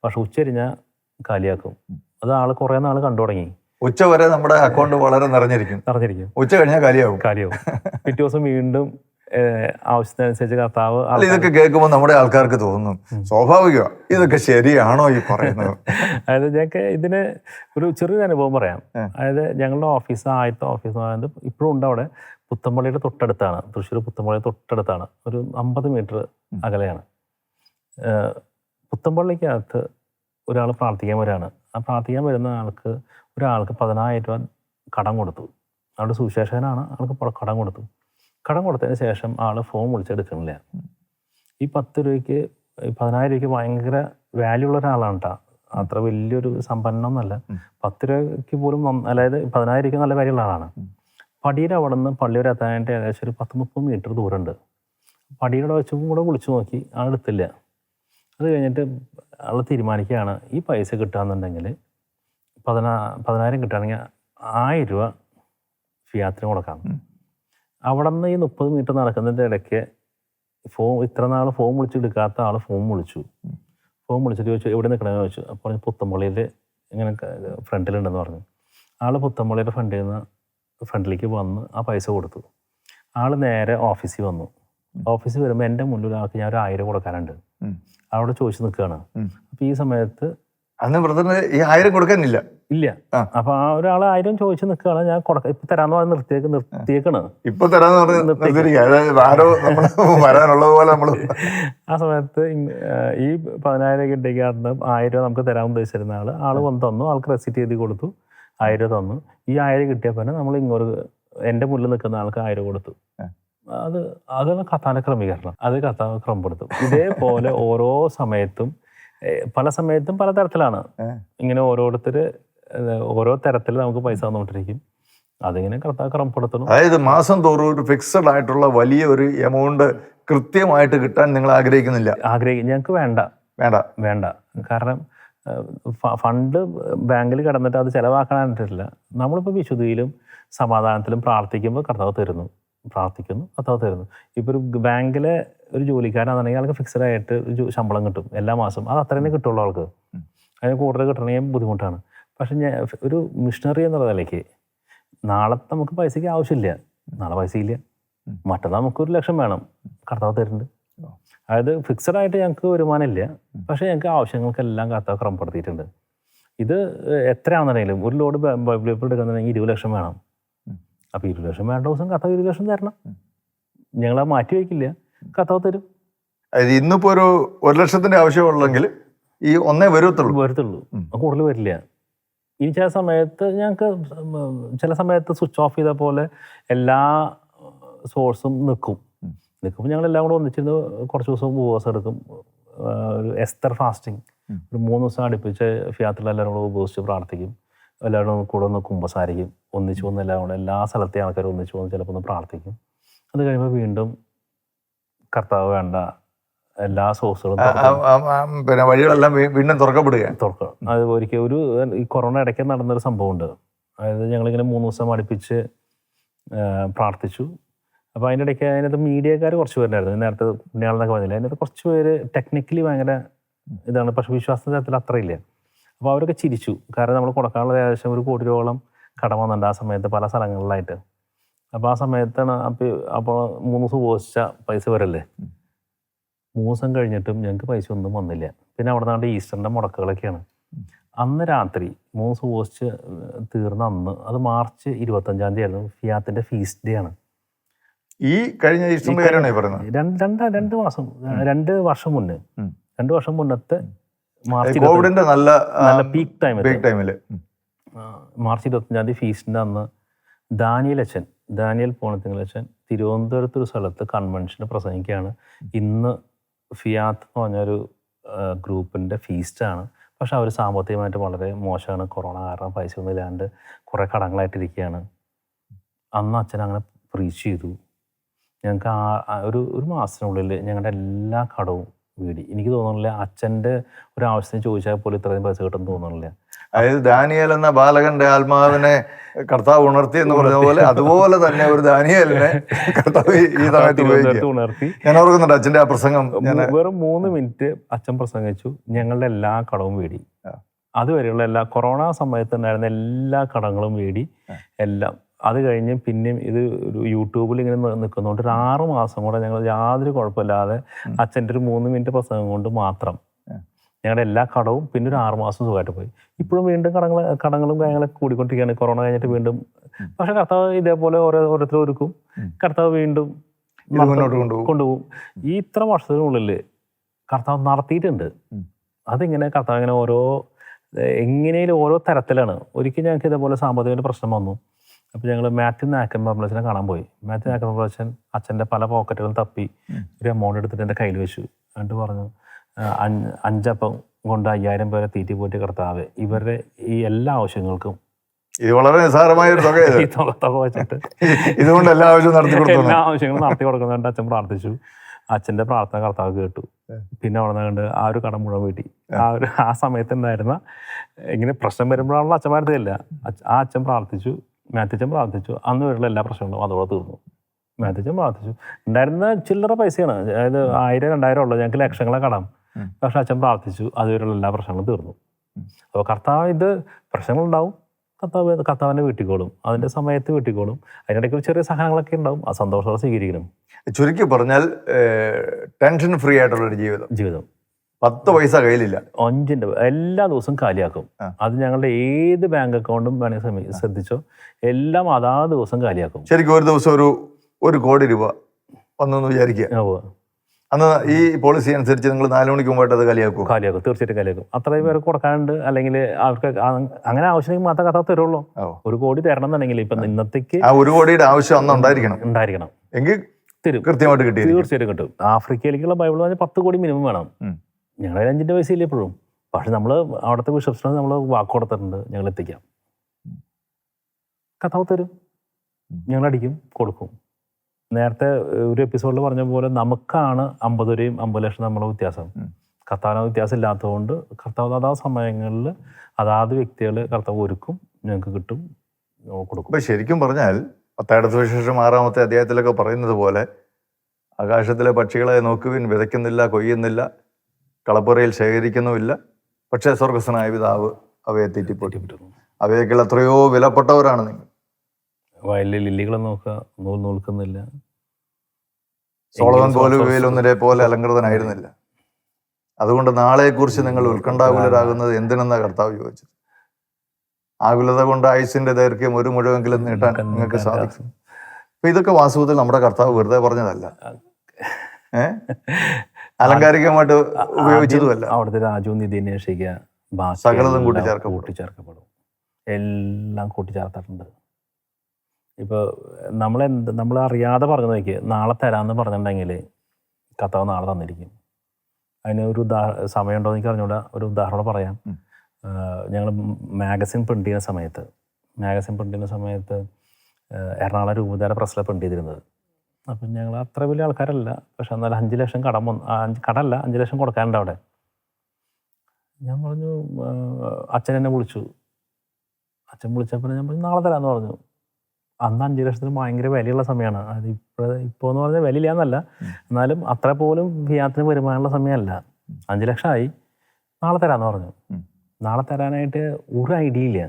പക്ഷെ ഉച്ചരിഞ്ഞാൽ കാലിയാക്കും. അത് ആൾ കുറെ നാൾ കണ്ടു തുടങ്ങി.
ഉച്ച വരെ നമ്മുടെ അക്കൗണ്ട് വളരെ നിറഞ്ഞിരിക്കും.
നിറഞ്ഞിരിക്കും.
ഉച്ച കഴിഞ്ഞാൽ കാലിയാവും.
കാലിയാവും. പിറ്റേ ദിവസം വീണ്ടും ആവശ്യത്തിനനുസരിച്ച് കർത്താവ്
അല്ല ഇതൊക്കെ കേൾക്കുമ്പോൾ നമ്മുടെ ആൾക്കാർക്ക് തോന്നും. സ്വാഭാവികമാണ് ഇതൊക്കെ ശരിയാണോ ഈ പറയുന്നത്?
അതായത് ഞങ്ങൾക്ക് ഇതിന് ഒരു ചെറിയൊരു അനുഭവം പറയാം. അതായത് ഞങ്ങളുടെ ഓഫീസ് ആദ്യത്തെ ഓഫീസ് പറയുന്നത് ഇപ്പോഴും ഉണ്ട് അവിടെ പുത്തമ്പള്ളിയുടെ തൊട്ടടുത്താണ്. തൃശ്ശൂർ പുത്തമ്പള്ളിയുടെ തൊട്ടടുത്താണ്. ഒരു അമ്പത് മീറ്റർ അകലെയാണ്. പുത്തമ്പള്ളിക്കകത്ത് ഒരാൾ പ്രാർത്ഥിക്കാൻ വരാണ്. ആ പ്രാർത്ഥിക്കാൻ വരുന്ന ആൾക്ക് ഒരാൾക്ക് പതിനായിരം രൂപ കടം കൊടുത്തു. ആളുടെ സുവിശേഷകനാണ് ആൾക്ക് കടം കൊടുത്തു. കടം കൊടുത്തതിന് ശേഷം ആൾ ഫോൺ വിളിച്ചെടുക്കണില്ല ഈ പത്ത് രൂപയ്ക്ക് ഈ പതിനായിരം രൂപയ്ക്ക് ഭയങ്കര വാല്യൂ ഉള്ള ഒരാളാണ് കേട്ടോ അത്ര വലിയൊരു സമ്പന്നമൊന്നുമല്ല
ഉം.
പത്ത് രൂപയ്ക്ക് പോലും വന്ന അതായത് പതിനായിരം രൂപയ്ക്ക് നല്ല വാല്യുള്ള ആളാണ്. പടിയുടെ അവിടെ നിന്ന് പള്ളി എത്താനായിട്ട് ഏകദേശം ഒരു പത്ത് മുപ്പത് മീറ്റർ ദൂരമുണ്ട്. പടിയുടെ വെച്ചും കൂടെ വിളിച്ചു നോക്കി ആളെടുത്തില്ല അത് കഴിഞ്ഞിട്ട് ആൾ തീരുമാനിക്കുകയാണ് ഈ പൈസ കിട്ടുകയെന്നുണ്ടെങ്കിൽ പതിനാ പതിനായിരം കിട്ടുകയാണെങ്കിൽ ആയിരം രൂപ ഫിയാത്തിന് കൊടുക്കാം. അവിടെ നിന്ന് ഈ മുപ്പത് മീറ്റർ നടക്കുന്നതിന്റെ ഇടയ്ക്ക് ഫോം ഇത്ര നാൾ ഫോൺ വിളിച്ചെടുക്കാത്ത ആൾ ഫോം വിളിച്ചു. ഫോം വിളിച്ചിട്ട് ചോദിച്ചു എവിടെ നിൽക്കണമെന്ന് ചോദിച്ചു. അപ്പോൾ പറഞ്ഞു പുത്തമ്പള്ളിയിൽ ഇങ്ങനെ ഫ്രണ്ടിലുണ്ടെന്ന് പറഞ്ഞു. ആൾ പുത്തമ്പള്ളിയുടെ ഫ്രണ്ടിൽ നിന്ന് ഫ്രണ്ടിലേക്ക് വന്ന് ആ പൈസ കൊടുത്തു. ആൾ നേരെ ഓഫീസിൽ വന്നു. ഓഫീസിൽ വരുമ്പോൾ എന്റെ മുന്നിൽ ഒരാൾക്ക് ഞാൻ ഒരു ആയിരം കൊടുക്കാനുണ്ട്. അവിടെ ചോദിച്ചു നിൽക്കുകയാണ്. അപ്പോൾ ഈ സമയത്ത്
അന്ന് ബ്രദറിന് ഈ ആയിരം കൊടുക്കാനില്ല.
ഇല്ല. അപ്പൊ ആ ഒരാൾ ആയിരം ചോദിച്ചു നിൽക്കുകയാണ് ഞാൻ കൊടുക്ക ഇപ്പൊ തരാന്ന് പറഞ്ഞ് നിർത്തിയേക്ക് നിർത്തിയേക്കണ്.
ഇപ്പൊ തരാന്ന് പറഞ്ഞ് ആരോ പോലെ നമ്മൾ
ആ സമയത്ത് ഈ പതിനായിരം കിട്ടിക്കാണ്ട് ആയിരം രൂപ നമുക്ക് തരാൻ ഉദ്ദേശിച്ചിരുന്ന ആൾ ആൾ വന്ന് തന്നു ആൾക്ക് റെസിറ്റ് ചെയ്ത് കൊടുത്തു ആയിരം തന്നു. ഈ ആയിരം കിട്ടിയപ്പോ നമ്മൾ ഇങ്ങോട്ട് എന്റെ മുന്നിൽ നിൽക്കുന്ന ആൾക്ക് ആയിരം കൊടുത്തു. അത് അതാണ് കഥാന ക്രമീകരണം. അത് കഥാ ക്രമപ്പെടുത്തും. ഇതേപോലെ ഓരോ സമയത്തും പല സമയത്തും പല തരത്തിലാണ്. ഇങ്ങനെ ഓരോരുത്തർ ഓരോ തരത്തിൽ നമുക്ക് പൈസ തന്നുകൊണ്ടിരിക്കും. അതിങ്ങനെ കർത്താവ് ക്രമപ്പെടുത്തണം
അതായത് മാസം തോറും ഒരു ഫിക്സഡ് ആയിട്ടുള്ള വലിയ ഒരു എമൗണ്ട് കൃത്യമായിട്ട് കിട്ടാൻ നിങ്ങൾ ആഗ്രഹിക്കുന്നില്ല.
ആഗ്രഹിക്കും ഞങ്ങൾക്ക് വേണ്ട.
വേണ്ട.
വേണ്ട. കാരണം ഫണ്ട് ബാങ്കിൽ കിടന്നിട്ട് അത് ചിലവാക്കാനായിട്ടില്ല. നമ്മളിപ്പോൾ വിശുദ്ധിയിലും സമാധാനത്തിലും പ്രാർത്ഥിക്കുമ്പോൾ കർത്താവ് തരുന്നു. പ്രാർത്ഥിക്കുന്നു കർത്താവ് തരുന്നു. ഇപ്പോൾ ഒരു ബാങ്കിലെ ഒരു ജോലിക്കാരനാണെന്നുണ്ടെങ്കിൽ ആൾക്ക് ഫിക്സഡ് ആയിട്ട് ശമ്പളം കിട്ടും എല്ലാ മാസം അത് അത്ര തന്നെ കിട്ടുള്ളൂ ആൾക്ക്. അതിന് കൂടുതൽ കിട്ടണമെങ്കിൽ ബുദ്ധിമുട്ടാണ്. പക്ഷെ ഞാൻ ഒരു മിഷണറി എന്നുള്ള നിലയ്ക്ക് നാളെ നമുക്ക് പൈസയ്ക്ക് ആവശ്യമില്ല. നാളെ പൈസ ഇല്ല. മറ്റന്നാൾ നമുക്ക് ഒരു ലക്ഷം വേണം. കർത്താവ് തരുന്നുണ്ട്. അതായത് ഫിക്സഡ് ആയിട്ട് ഞങ്ങൾക്ക് വരുമാനമില്ല പക്ഷേ ഞങ്ങൾക്ക് ആവശ്യങ്ങൾക്കെല്ലാം കർത്താവ് ക്രമപ്പെടുത്തിയിട്ടുണ്ട്. ഇത് എത്രയാണെന്നുണ്ടെങ്കിലും ഒരു ലോഡ് ബൈബിൾ എടുക്കുന്നുണ്ടെങ്കിൽ ഇരുപത് ലക്ഷം വേണം. അപ്പോൾ ഇരുപത് ലക്ഷം വേണ്ട ദിവസം കർത്താവ് ഇരുപത് ലക്ഷം തരണം. ഞങ്ങളത് മാറ്റി വയ്ക്കില്ല. കർത്താവ് തരും.
അതായത് ഇന്നിപ്പോ ഒരു ഒരു ലക്ഷത്തിന്റെ ആവശ്യമുള്ളെങ്കിൽ ഈ ഒന്നേ വരത്തുള്ളൂ.
വരത്തുള്ളൂ. കൂടുതൽ വരില്ല. ഇനി ചില സമയത്ത് ഞങ്ങൾക്ക് ചില സമയത്ത് സ്വിച്ച് ഓഫ് ചെയ്ത പോലെ എല്ലാ സോഴ്സും നിൽക്കും. നിൽക്കുമ്പോൾ ഞങ്ങൾ എല്ലാം കൂടെ ഒന്നിച്ചിരുന്ന് കുറച്ച് ദിവസം ഉപവാസം എടുക്കും. ഒരു എസ്തർ ഫാസ്റ്റിംഗ്. ഒരു മൂന്ന് ദിവസം അടുപ്പിച്ച് ഫിയാത്തിൽ എല്ലാവരും കൂടെ ഉപവസിച്ച് പ്രാർത്ഥിക്കും. എല്ലാവരും കൂടെ ഒന്ന് കുമ്പസാരിക്കും. ഒന്നിച്ച് വന്ന് എല്ലാം കൂടെ എല്ലാ സ്ഥലത്തെ ആൾക്കാരും ഒന്നിച്ചു വന്ന് ചിലപ്പോൾ ഒന്ന് പ്രാർത്ഥിക്കും. അത് കഴിയുമ്പോൾ വീണ്ടും കർത്താവ് വേണ്ട എല്ലാ സോഴ്സുകളും
പിന്നെ വഴികളെല്ലാം വീണ്ടും തുറക്കപ്പെടുക
തുറക്കണം അത് ഒരിക്കൽ ഒരു ഈ കൊറോണ ഇടയ്ക്ക് നടന്നൊരു സംഭവമുണ്ട്. അതായത് ഞങ്ങളിങ്ങനെ മൂന്ന് ദിവസം അടുപ്പിച്ച് പ്രാർത്ഥിച്ചു. അപ്പോൾ അതിന്റെ ഇടയ്ക്ക് അതിനകത്ത് മീഡിയക്കാർ കുറച്ച് പേരുണ്ടായിരുന്നു. നേരത്തെ പുണ്യാളെന്നൊക്കെ പറഞ്ഞില്ല? അതിനകത്ത് കുറച്ച് പേര് ടെക്നിക്കലി ഭയങ്കര ഇതാണ്. പക്ഷെ വിശ്വാസ തരത്തിൽ അത്രയില്ല അപ്പോൾ അവരൊക്കെ ചിരിച്ചു. കാരണം നമ്മൾ കൊടുക്കാനുള്ള ഏകദേശം ഒരു കോടി രൂപയോളം കടം വന്നിട്ടുണ്ട് ആ സമയത്ത് പല സ്ഥലങ്ങളിലായിട്ട്. അപ്പോൾ ആ സമയത്താണ് അപ്പോൾ അപ്പോൾ മൂന്ന് ദിവസം ഉപയോഗിച്ച പൈസ വരല്ലേ? മൂന്ന് ദിവസം കഴിഞ്ഞിട്ടും ഞങ്ങൾക്ക് പൈസ ഒന്നും വന്നില്ല. പിന്നെ അവിടെ നിന്നാണ്ട് ഈസ്റ്ററിന്റെ മുടക്കുകളൊക്കെയാണ്. അന്ന് രാത്രി മൂന്ന് ദിവസം പോസ്റ്റ് തീർന്ന അന്ന് അത് മാർച്ച് ഇരുപത്തഞ്ചാം തീയതി ആയിരുന്നു. ഫിയാത്തിന്റെ ഫീസ്റ്റ് ഡേ ആണ്.
ഈ കഴിഞ്ഞ
രണ്ട് രണ്ട് രണ്ട് മാസം രണ്ട് വർഷം മുന്നേ. രണ്ട് വർഷം മുന്നത്തെ മാർച്ച്
കോവിഡിന്റെ നല്ല
നല്ല പീക്ക് ടൈം
പീക്ക് ടൈമിൽ
മാർച്ച് ഇരുപത്തഞ്ചാം തീയതി ഫീസ്റ്റിന്റെ അന്ന് ദാനിയൽ അച്ഛൻ ദാനിയൽ പോണത്തിങ്കളച്ചൻ തിരുവനന്തപുരത്ത് ഒരു സ്ഥലത്ത് കൺവെൻഷന് പ്രസംഗിക്കുകയാണ്. ഇന്ന് ഫിയാത്ത് എന്ന് പറഞ്ഞൊരു ഗ്രൂപ്പിന്റെ ഫീസ്റ്റാണ് പക്ഷെ അവർ സാമ്പത്തികമായിട്ട് വളരെ മോശമാണ് കൊറോണ കാരണം പൈസ ഒന്നും ഇല്ലാണ്ട് കുറേ കടങ്ങളായിട്ടിരിക്കുകയാണ്. അന്ന് അച്ഛൻ അങ്ങനെ പ്രീച്ച് ചെയ്തു. ഞങ്ങൾക്ക് ആ ഒരു ഒരു മാസത്തിനുള്ളിൽ ഞങ്ങളുടെ എല്ലാ കടവും വീടി. എനിക്ക് തോന്നുന്നില്ല അച്ഛന്റെ ഒരു ആവശ്യത്തിന് ചോദിച്ചാൽ പോലും ഇത്രയും പൈസ കിട്ടും തോന്നുന്നില്ല.
അതായത് ദാനിയൽ എന്ന ബാലകന്റെ ആത്മാവിനെ കർത്താവ് ഉണർത്തി എന്ന് പറഞ്ഞ പോലെ അതുപോലെ തന്നെ ഒരു ദാനിയലിനെ കർത്താവ് ഈ സമയത്ത്
ഉണർത്തി
ഞാൻ ഓർക്കുന്നുണ്ട് അച്ഛന്റെ ആ പ്രസംഗം.
വെറും മൂന്ന് മിനിറ്റ് അച്ഛൻ പ്രസംഗിച്ചു. ഞങ്ങളുടെ എല്ലാ കടവും വീടി. അതുവരെയുള്ള എല്ലാ കൊറോണ സമയത്ത് ഉണ്ടായിരുന്ന എല്ലാ കടങ്ങളും വീടി. എല്ലാം. അത് കഴിഞ്ഞ് പിന്നെയും ഇത് ഒരു യൂട്യൂബിൽ ഇങ്ങനെ നിൽക്കുന്നതുകൊണ്ട് ഒരു ആറ് മാസം കൂടെ ഞങ്ങൾ യാതൊരു കുഴപ്പമില്ലാതെ. അച്ഛന്റെ ഒരു മൂന്ന് മിനിറ്റ് പ്രസംഗം കൊണ്ട് മാത്രം. ഞങ്ങളുടെ എല്ലാ കടവും പിന്നെ ഒരു ആറ് മാസം സുഖമായിട്ട് പോയി. ഇപ്പോഴും വീണ്ടും കടങ്ങൾ കടങ്ങളും കാര്യങ്ങളൊക്കെ കൂടിക്കൊണ്ടിരിക്കുകയാണ്. കൊറോണ കഴിഞ്ഞിട്ട് വീണ്ടും. പക്ഷെ കർത്താവ് ഇതേപോലെ ഓരോ ഓരോരുത്തർ ഒരുക്കും. കർത്താവ് വീണ്ടും
കൊണ്ടുപോകും.
കൊണ്ടുപോകും. ഈ ഇത്ര വർഷത്തിനുള്ളിൽ കർത്താവ് നടത്തിയിട്ടുണ്ട്. അതിങ്ങനെ കർത്താവ് ഇങ്ങനെ ഓരോ എങ്ങനെയും ഓരോ തരത്തിലാണ്. ഒരിക്കൽ ഞങ്ങൾക്ക് ഇതേപോലെ സാമ്പത്തിക പ്രശ്നം വന്നു. അപ്പോൾ ഞങ്ങൾ മാത്യു നാക്കൻ പബ്ലച്ചനെ കാണാൻ പോയി. മാത്യു നാക്കൻ പബ്ലച്ചൻ അച്ഛന്റെ പല പോക്കറ്റുകളും തപ്പി ഒരു എമൗണ്ട് എടുത്തിട്ട് എന്റെ കയ്യിൽ വെച്ചു. എന്നിട്ട് പറഞ്ഞു അഞ്ചപ്പം കൊണ്ട് അയ്യായിരം പേരെ തീറ്റി പോയിട്ട് കർത്താവ് ഇവരുടെ ഈ എല്ലാ ആവശ്യങ്ങൾക്കും
ഇത് വളരെ നിസ്സാരമായ ഒരു തുക ഇത്.
തുക തുക വെച്ചിട്ട്
ഇതുകൊണ്ട് എല്ലാ ആവശ്യവും നടത്തി കൊടുക്കുന്നു
എല്ലാ ആവശ്യങ്ങളും നടത്തി കൊടുക്കുന്നുണ്ട്. അച്ഛൻ പ്രാർത്ഥിച്ചു. അച്ഛന്റെ പ്രാർത്ഥന കർത്താവ് കേട്ടു. പിന്നെ അവിടെ കണ്ട് ആ ഒരു കടം മുഴുവൻ വീട്ടി. ആ ഒരു ആ സമയത്ത് ഉണ്ടായിരുന്ന ഇങ്ങനെ പ്രശ്നം വരുമ്പോഴാണല്ലോ ഇല്ല ആ അച്ഛൻ പ്രാർത്ഥിച്ചു. മാത്യച്ചൻ പ്രാർത്ഥിച്ചു. അന്ന് വരെയുള്ള എല്ലാ പ്രശ്നങ്ങളും അതോടെ തീർന്നു. മാത്യച്ചൻ പ്രാർത്ഥിച്ചു. ഉണ്ടായിരുന്ന ചില്ലറ പൈസയാണ്. അതായത് ആയിരം രണ്ടായിരം ഉള്ളത് ഞങ്ങൾക്ക് ലക്ഷങ്ങളെ കടം പക്ഷെ അച്ഛൻ പ്രാർത്ഥിച്ചു. അതുവരെയുള്ള എല്ലാ പ്രശ്നങ്ങളും തീർന്നു. അപ്പോൾ കർത്താവ് ഇത് പ്രശ്നങ്ങളുണ്ടാവും. കർത്താവ് കർത്താവിന്റെ വീട്ടിക്കോളും. അതിന്റെ സമയത്ത് വീട്ടിക്കോളും. അതിനിടയ്ക്ക് ചെറിയ സഹനങ്ങളൊക്കെ ഉണ്ടാവും. ആ സന്തോഷത്തോടെ സ്വീകരിക്കണം.
ചുരുക്കി പറഞ്ഞാൽ ടെൻഷൻ ഫ്രീ ആയിട്ടുള്ള ഒരു ജീവിതം.
ജീവിതം.
പത്ത് പൈസ കയ്യിലില്ല.
അഞ്ചിന്റെ എല്ലാ ദിവസവും കാലിയാക്കും. അത് ഞങ്ങളുടെ ഏത് ബാങ്ക് അക്കൗണ്ടും വേണമെങ്കിൽ ശ്രദ്ധിച്ചോ? എല്ലാം അതാ ദിവസം കാലിയാക്കും.
ശരിക്കും ഒരു ദിവസം ഒരു ഒരു കോടി രൂപ വന്നെന്ന് വിചാരിക്കുക. അന്ന് ഈ പോളിസി അനുസരിച്ച് നിങ്ങൾ നാല് മണിക്ക് മുമ്പായിട്ട് അത് കാലിയാക്കും.
കാലിയാക്കും തീർച്ചയായിട്ടും കാലിയാക്കും. അത്രയും പേർ കൊടുക്കാനുണ്ട് അല്ലെങ്കിൽ അവർക്ക് അങ്ങനെ ആവശ്യമെങ്കിൽ മാത്രം കഥ തരുള്ളൂ. ഒരു കോടി തരണം എന്നുണ്ടെങ്കിൽ ഇപ്പം ഇന്നത്തേക്ക്
ആ ഒരു കോടിയുടെ ആവശ്യം അന്ന് ഉണ്ടായിരിക്കണം.
ഉണ്ടായിരിക്കണം.
എങ്കിൽ
തരും.
കൃത്യമായിട്ട് കിട്ടിയിരിക്കും.
തീർച്ചയായിട്ടും കിട്ടും. ആഫ്രിക്കയിലേക്കുള്ള ബൈബിൾ പറഞ്ഞാൽ പത്ത് കോടി മിനിമം വേണം. ഞങ്ങളുടെ അഞ്ചിന്റെ പൈസയില്ലേ ഇപ്പോഴും. പക്ഷെ നമ്മൾ അവിടുത്തെ ബിഷപ്സിന് നമ്മൾ വാക്ക് കൊടുത്തിട്ടുണ്ട്. ഞങ്ങൾ എത്തിക്കാം. കഥാവ് തരും. ഞങ്ങൾ അടിക്കും കൊടുക്കും. നേരത്തെ ഒരു എപ്പിസോഡിൽ പറഞ്ഞ പോലെ നമുക്കാണ് അമ്പത് രൂപയും അമ്പത് ലക്ഷം നമ്മളെ വ്യത്യാസം. കർത്താവിന് വ്യത്യാസം ഇല്ലാത്തതുകൊണ്ട് കർത്താവ് അതാ സമയങ്ങളിൽ അതാത് വ്യക്തികൾ കർത്താവ് ഒരുക്കും ഞങ്ങൾക്ക് കിട്ടും കൊടുക്കും.
ശരിക്കും പറഞ്ഞാൽ പത്തായിടത്ത് വിശേഷം ആറാമത്തെ അധ്യായത്തിലൊക്കെ പറയുന്നത് പോലെ ആകാശത്തിലെ പക്ഷികളെ നോക്കുവിൻ വിതയ്ക്കുന്നില്ല കൊയ്യുന്നില്ല കളപ്പുറയിൽ ശേഖരിക്കുന്നുമില്ല. പക്ഷേ സ്വർഗസ്വനായ പിതാവ് അവയെ തീറ്റിപ്പോറ്റി. അവയൊക്കെ എത്രയോ വിലപ്പെട്ടവരാണ് നിങ്ങൾ.
വയലിലെ ലില്ലികളെ നോക്കുക നൂൽ നൂൽക്കുന്നില്ല.
സോളവൻ പോലും ഇവയിലൊന്നിനെ പോലെ അലങ്കൃതനായിരുന്നില്ല. അതുകൊണ്ട് നാളെക്കുറിച്ച് നിങ്ങൾ ഉത്കണ്ഠാകുലരാകുന്നത് എന്തിനെന്നാ കർത്താവ് ചോദിച്ചത്? ആകുലത കൊണ്ട് ആയുസിന്റെ ദൈർഘ്യം ഒരു മുഴുവെങ്കിലും നീട്ടാൻ നിങ്ങൾക്ക് സാധിക്കും. ഇതൊക്കെ വാസ്തവത്തിൽ നമ്മുടെ കർത്താവ് വെറുതെ പറഞ്ഞതല്ല. അലങ്കാരികമായിട്ട് ഉപയോഗിച്ചതുമല്ല.
അവിടുത്തെ രാജു നിധി അന്വേഷിക്കുക ബാക്കി
സകലതും
കൂട്ടിച്ചേർക്ക
കൂട്ടിച്ചേർക്കപ്പെടും.
എല്ലാം കൂട്ടിച്ചേർത്തിട്ടുണ്ട്. ഇപ്പോൾ നമ്മളെന്ത് നമ്മൾ അറിയാതെ പറഞ്ഞു നോക്കി നാളെ തരാമെന്ന് പറഞ്ഞിട്ടുണ്ടെങ്കിൽ കർത്താവ് നാളെ തന്നിരിക്കും. അതിന് ഒരു ഉദാഹ സമയമുണ്ടോ എന്ന് എനിക്ക് അറിഞ്ഞൂടാ. ഒരു ഉദാഹരണം പറയാം. ഞങ്ങൾ മാഗസിൻ പ്രിന്റ് ചെയ്യുന്ന സമയത്ത് മാഗസിൻ പ്രിന്റ് ചെയ്യുന്ന സമയത്ത് എറണാകുളം രൂപതയുടെ പ്രസ്സിലാണ് പ്രിന്റ് ചെയ്തിരുന്നത്. അപ്പം ഞങ്ങൾ അത്ര വലിയ ആൾക്കാരല്ല. പക്ഷെ എന്നാലും അഞ്ച് ലക്ഷം കടം വന്നു. കടല്ല അഞ്ച് കടമല്ല അഞ്ച് ലക്ഷം കൊടുക്കാനുണ്ട് അവിടെ. ഞാൻ പറഞ്ഞു അച്ഛൻ എന്നെ വിളിച്ചു. അച്ഛൻ വിളിച്ചപ്പോൾ ഞാൻ പറഞ്ഞു നാളെ തരാമെന്ന് പറഞ്ഞു. അന്ന് അഞ്ച് ലക്ഷത്തിന് ഭയങ്കര വിലയുള്ള സമയമാണ്. അത് ഇപ്പോൾ ഇപ്പോൾ എന്ന് പറഞ്ഞാൽ വില ഇല്ലാന്നല്ല എന്നാലും അത്ര പോലും ഫിയാത്തിന് വരുമാനമുള്ള സമയമല്ല. അഞ്ച് ലക്ഷമായി നാളെ തരാമെന്ന് പറഞ്ഞു. നാളെ തരാനായിട്ട് ഒരു ഐഡിയ ഇല്ല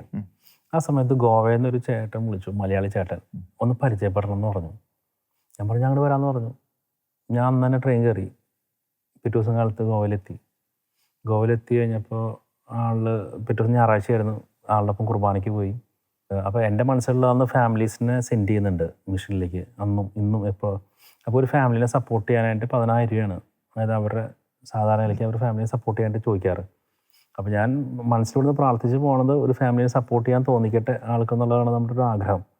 ആ സമയത്ത് ഗോവയിൽ നിന്ന് ഒരു ചേട്ടൻ വിളിച്ചു മലയാളി ചേട്ടൻ. ഒന്ന് പരിചയപ്പെടണം എന്ന് പറഞ്ഞു. ഞാൻ പറഞ്ഞു ഞങ്ങൾ വരാമെന്ന് പറഞ്ഞു. ഞാൻ അന്ന് തന്നെ ട്രെയിൻ കയറി. പിറ്റേ ദിവസം കാലത്ത് ഗോവയിലെത്തി. ഗോവയിലെത്തി കഴിഞ്ഞപ്പോൾ ആൾ പിറ്റേ ദിവസം ഞായറാഴ്ചയായിരുന്നു. ആളുടെ കുർബാനയ്ക്ക് പോയി. അപ്പോൾ എന്റെ മനസ്സിലുള്ള അന്ന് ഫാമിലീസിനെ സെൻഡ് ചെയ്യുന്നുണ്ട് മിഷനിലേക്ക് അന്നും ഇന്നും എപ്പോൾ അപ്പോൾ ഒരു ഫാമിലിനെ സപ്പോർട്ട് ചെയ്യാനായിട്ട് പതിനായിരം രൂപയാണ്. അതായത് അവരുടെ സാധാരണ നിലയ്ക്ക് അവർ ഫാമിലിയെ സപ്പോർട്ട് ചെയ്യാനായിട്ട് ചോദിക്കാറ്. അപ്പോൾ ഞാൻ മനസ്സിലൂടെ പ്രാർത്ഥിച്ച് പോകുന്നത് ഒരു ഫാമിലിയെ സപ്പോർട്ട് ചെയ്യാൻ തോന്നിക്കട്ടെ ആൾക്കെന്നുള്ളതാണ് നമ്മുടെ ഒരു ആഗ്രഹം.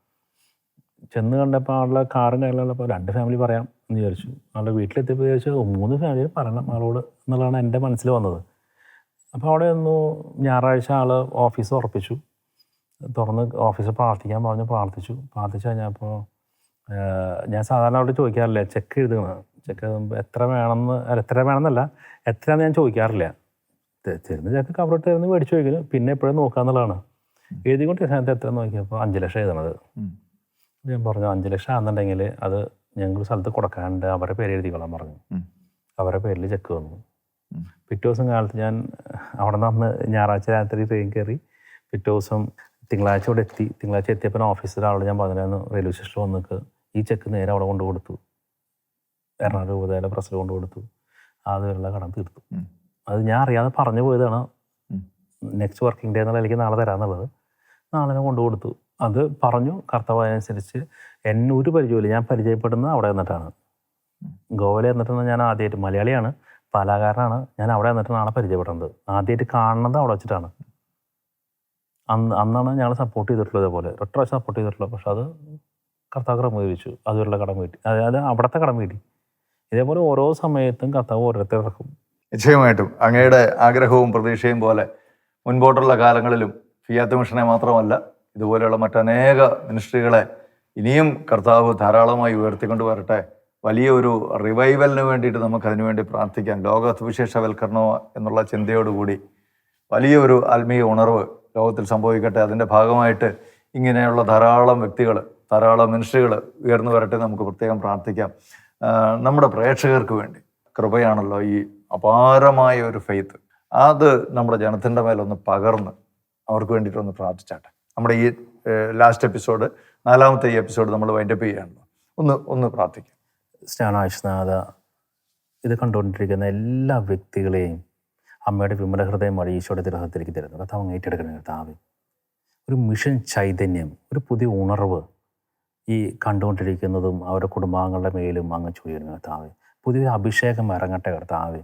ചെന്ന് കണ്ടപ്പോൾ ആളുടെ കാറും കയ്യിലുള്ളപ്പോൾ രണ്ട് ഫാമിലി പറയാം എന്ന് വിചാരിച്ചു. ആളുടെ വീട്ടിലെത്തിയപ്പോൾ വിചാരിച്ചു "ഓ, മൂന്ന് ഫാമിലി പറയണം ആളോട് എന്നുള്ളതാണ് എന്റെ മനസ്സിൽ വന്നത്. അപ്പോൾ അവിടെ ഒന്ന് ഞായറാഴ്ച ആൾ ഓഫീസ് ഉറപ്പിച്ചു. തുറന്ന് ഓഫീസിൽ പ്രാർത്ഥിക്കാൻ പറഞ്ഞു പ്രാർത്ഥിച്ചു. പ്രാർത്ഥിച്ചു കഴിഞ്ഞപ്പോൾ ഞാൻ സാധാരണ അവിടെ ചോദിക്കാറില്ല ചെക്ക് എഴുതുന്നത് ചെക്ക് എഴുതുമ്പോൾ എത്ര വേണമെന്ന് എത്ര വേണമെന്നല്ല എത്രയാണെന്ന് ഞാൻ ചോദിക്കാറില്ല. തരുന്ന ചെക്ക് കവറിട്ട് തരുന്ന മേടിച്ച് ചോദിക്കുന്നു. പിന്നെ എപ്പോഴും നോക്കാന്നുള്ളതാണ്. എഴുതിക്കൊണ്ട് എത്ര നോക്കിയപ്പോൾ അഞ്ച് ലക്ഷം എഴുതണത്. ഞാൻ പറഞ്ഞു അഞ്ച് ലക്ഷം ആണെന്നുണ്ടെങ്കിൽ അത് ഞങ്ങൾ സ്ഥലത്ത് കൊടുക്കാണ്ട് അവരുടെ പേര് എഴുതിക്കൊള്ളാൻ പറഞ്ഞു. അവരുടെ പേരിൽ ചെക്ക് വന്നു. പിറ്റേ ദിവസം കാലത്ത് ഞാൻ അവിടെ നിന്ന് അന്ന് ഞായറാഴ്ച രാത്രി ട്രെയിൻ കയറി പിറ്റേ ദിവസം തിങ്കളാഴ്ച ഇവിടെ എത്തി. തിങ്കളാഴ്ച എത്തിയപ്പോൾ ഓഫീസിലാളോട് ഞാൻ പറഞ്ഞിരുന്നു റെയിൽവേ സ്റ്റേഷനിൽ വന്നിട്ട് ഈ ചെക്ക് നേരെ അവിടെ കൊണ്ടു കൊടുത്തു. എറണാകുളം രൂപതയിലെ പ്രസിൽ കൊണ്ടു കൊടുത്തു. അതുവരെയുള്ള കടം തീർത്തു. അത് ഞാൻ അറിയാതെ പറഞ്ഞു പോയതാണ്. നെക്സ്റ്റ് വർക്കിംഗ് ഡേ എന്നുള്ള എനിക്ക് നാളെ തരാമെന്നുള്ളത് നാളെ കൊണ്ടു കൊടുത്തു. അത് പറഞ്ഞു. കർത്താവ് എന്നെ ഒരു പരിചയമില്ല ഞാൻ പരിചയപ്പെടുന്നത് അവിടെ നിന്നിട്ടാണ്. ഗോവയിൽ എന്നിട്ടാണ് ഞാൻ ആദ്യമായിട്ട് മലയാളിയാണ്. പാലാകാരനാണ്. ഞാൻ അവിടെ നിന്നിട്ടാണ് ആളെ പരിചയപ്പെടുന്നത്. ആദ്യമായിട്ട് കാണുന്നത് അവിടെ വെച്ചിട്ടാണ്. അന്ന് അന്നാണ് ഞങ്ങൾ സപ്പോർട്ട് ചെയ്തിട്ടുള്ളത് ഇതേപോലെ. ഒറ്റ പ്രാവശ്യം സപ്പോർട്ട് ചെയ്തിട്ടുള്ളത്. പക്ഷെ അത് കർത്താവ് വീതിച്ചു. അതുവരെയുള്ള കടം വീട്ടി. അതായത് അവിടുത്തെ കടം വീട്ടി. ഇതേപോലെ ഓരോ സമയത്തും കർത്താവ് ഓരോരുത്തർ ഇറക്കും
നിശ്ചയമായിട്ടും. അങ്ങയുടെ ആഗ്രഹവും പ്രതീക്ഷയും പോലെ മുൻപോട്ടുള്ള കാലങ്ങളിലും ഫിയാത്ത് മിഷനെ മാത്രമല്ല ഇതുപോലെയുള്ള മറ്റനേക മിനിസ്ട്രികളെ ഇനിയും കർത്താവ് ധാരാളമായി ഉയർത്തിക്കൊണ്ട് വരട്ടെ. വലിയൊരു റിവൈവലിന് വേണ്ടിയിട്ട് നമുക്ക് അതിനുവേണ്ടി പ്രാർത്ഥിക്കാം. ലോക സുവിശേഷവൽക്കരണമോ എന്നുള്ള ചിന്തയോടുകൂടി വലിയൊരു ആത്മീയ ഉണർവ് ലോകത്തിൽ സംഭവിക്കട്ടെ. അതിന്റെ ഭാഗമായിട്ട് ഇങ്ങനെയുള്ള ധാരാളം വ്യക്തികൾ ധാരാളം മിനിസ്ട്രികൾ ഉയർന്നു വരട്ടെ നമുക്ക് പ്രത്യേകം പ്രാർത്ഥിക്കാം. നമ്മുടെ പ്രേക്ഷകർക്ക് വേണ്ടി. കൃപയാണല്ലോ ഈ അപാരമായ ഒരു ഫെയ്ത്ത് അത് നമ്മുടെ ജനത്തിന്റെ മേലൊന്ന് പകർന്ന് അവർക്ക് വേണ്ടിയിട്ടൊന്ന് പ്രാർത്ഥിച്ചാട്ടെ. നമ്മുടെ ഈ ലാസ്റ്റ് എപ്പിസോഡ് നാലാമത്തെ ഈ എപ്പിസോഡ് നമ്മൾ വൈൻഡപ്പ് ചെയ്യുകയാണ്. ഒന്ന് ഒന്ന് പ്രാർത്ഥിക്കാം.
സ്നാനായുഷ്നാഥ ഇത് കണ്ടുകൊണ്ടിരിക്കുന്ന എല്ലാ വ്യക്തികളെയും അമ്മയുടെ വിമലഹൃദയം വഴി ഈശോയുടെ തിരഹത്തിലേക്ക് തരുന്നു. കഥ അങ്ങ് ഏറ്റെടുക്കണം കർത്താവ്. ഒരു മിഷൻ ചൈതന്യം ഒരു പുതിയ ഉണർവ് ഈ കണ്ടുകൊണ്ടിരിക്കുന്നതും അവരുടെ കുടുംബാംഗങ്ങളുടെ മേലും അങ്ങ് ചൊരിയണം കർത്താവ്. പുതിയൊരു അഭിഷേകം ഇറങ്ങട്ടെ കർത്താവ്.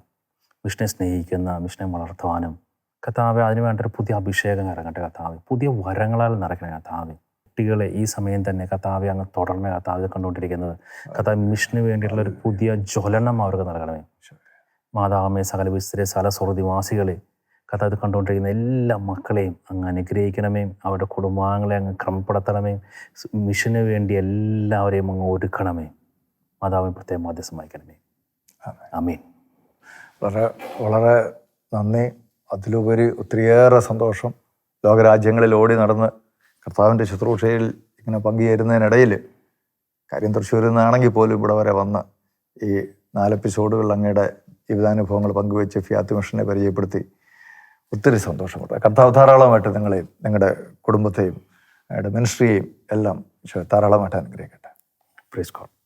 മിഷനെ സ്നേഹിക്കുന്ന മിഷനെ വളർത്തുവാനും കർത്താവ് അതിന് വേണ്ടൊരു പുതിയ അഭിഷേകം ഇറങ്ങട്ടെ കഥാവ് പുതിയ വരങ്ങളാൽ നിറയ്ക്കണം കഥാവ് കുട്ടികളെ ഈ സമയം തന്നെ കർത്താവ് അങ്ങ് തുടർന്ന് കഥാവ് കണ്ടുകൊണ്ടിരിക്കുന്നത്. കഥാ മിഷന് വേണ്ടിയിട്ടുള്ള ഒരു പുതിയ ജ്വലനം അവർക്ക് നൽകണമേ. മാതാവമ്മേ സകല വിസ്തരെ സകല സ്വർദിവാസികളെ കഥ ഇത് കണ്ടുകൊണ്ടിരിക്കുന്ന എല്ലാ മക്കളെയും അങ്ങ് അനുഗ്രഹിക്കണമേ. അവരുടെ കുടുംബാംഗങ്ങളെ അങ്ങ് ക്രമപ്പെടുത്തണമേ. മിഷന് വേണ്ടി എല്ലാവരെയും അങ്ങ് ഒരുക്കണമേ. മാതാവിന് പ്രത്യേകം മധ്യസ്ഥം വഹിക്കണമേ. അമീൻ
വളരെ വളരെ നന്ദി. അതിലുപരി ഒത്തിരിയേറെ സന്തോഷം ലോകരാജ്യങ്ങളിൽ ഓടി നടന്ന് കർത്താവിന്റെ ശുശ്രൂഷയിൽ ഇങ്ങനെ പങ്കുചേരുന്നതിനിടയിൽ കാര്യം തൃശ്ശൂരിൽ നിന്നാണെങ്കിൽ പോലും ഇവിടെ വരെ വന്ന് ഈ നാല് എപ്പിസോഡുകൾ അങ്ങയുടെ ജീവിതാനുഭവങ്ങൾ പങ്കുവെച്ച് ഫിയാത്ത് മിഷനെ പരിചയപ്പെടുത്തി ഒത്തിരി സന്തോഷമുണ്ട്. കർത്താവ് ധാരാളമായിട്ട് നിങ്ങളെയും നിങ്ങളുടെ കുടുംബത്തെയും നിങ്ങളുടെ മിനിസ്ട്രിയെയും എല്ലാം ധാരാളമായിട്ട് അനുഗ്രഹിക്കട്ടെ.
Please God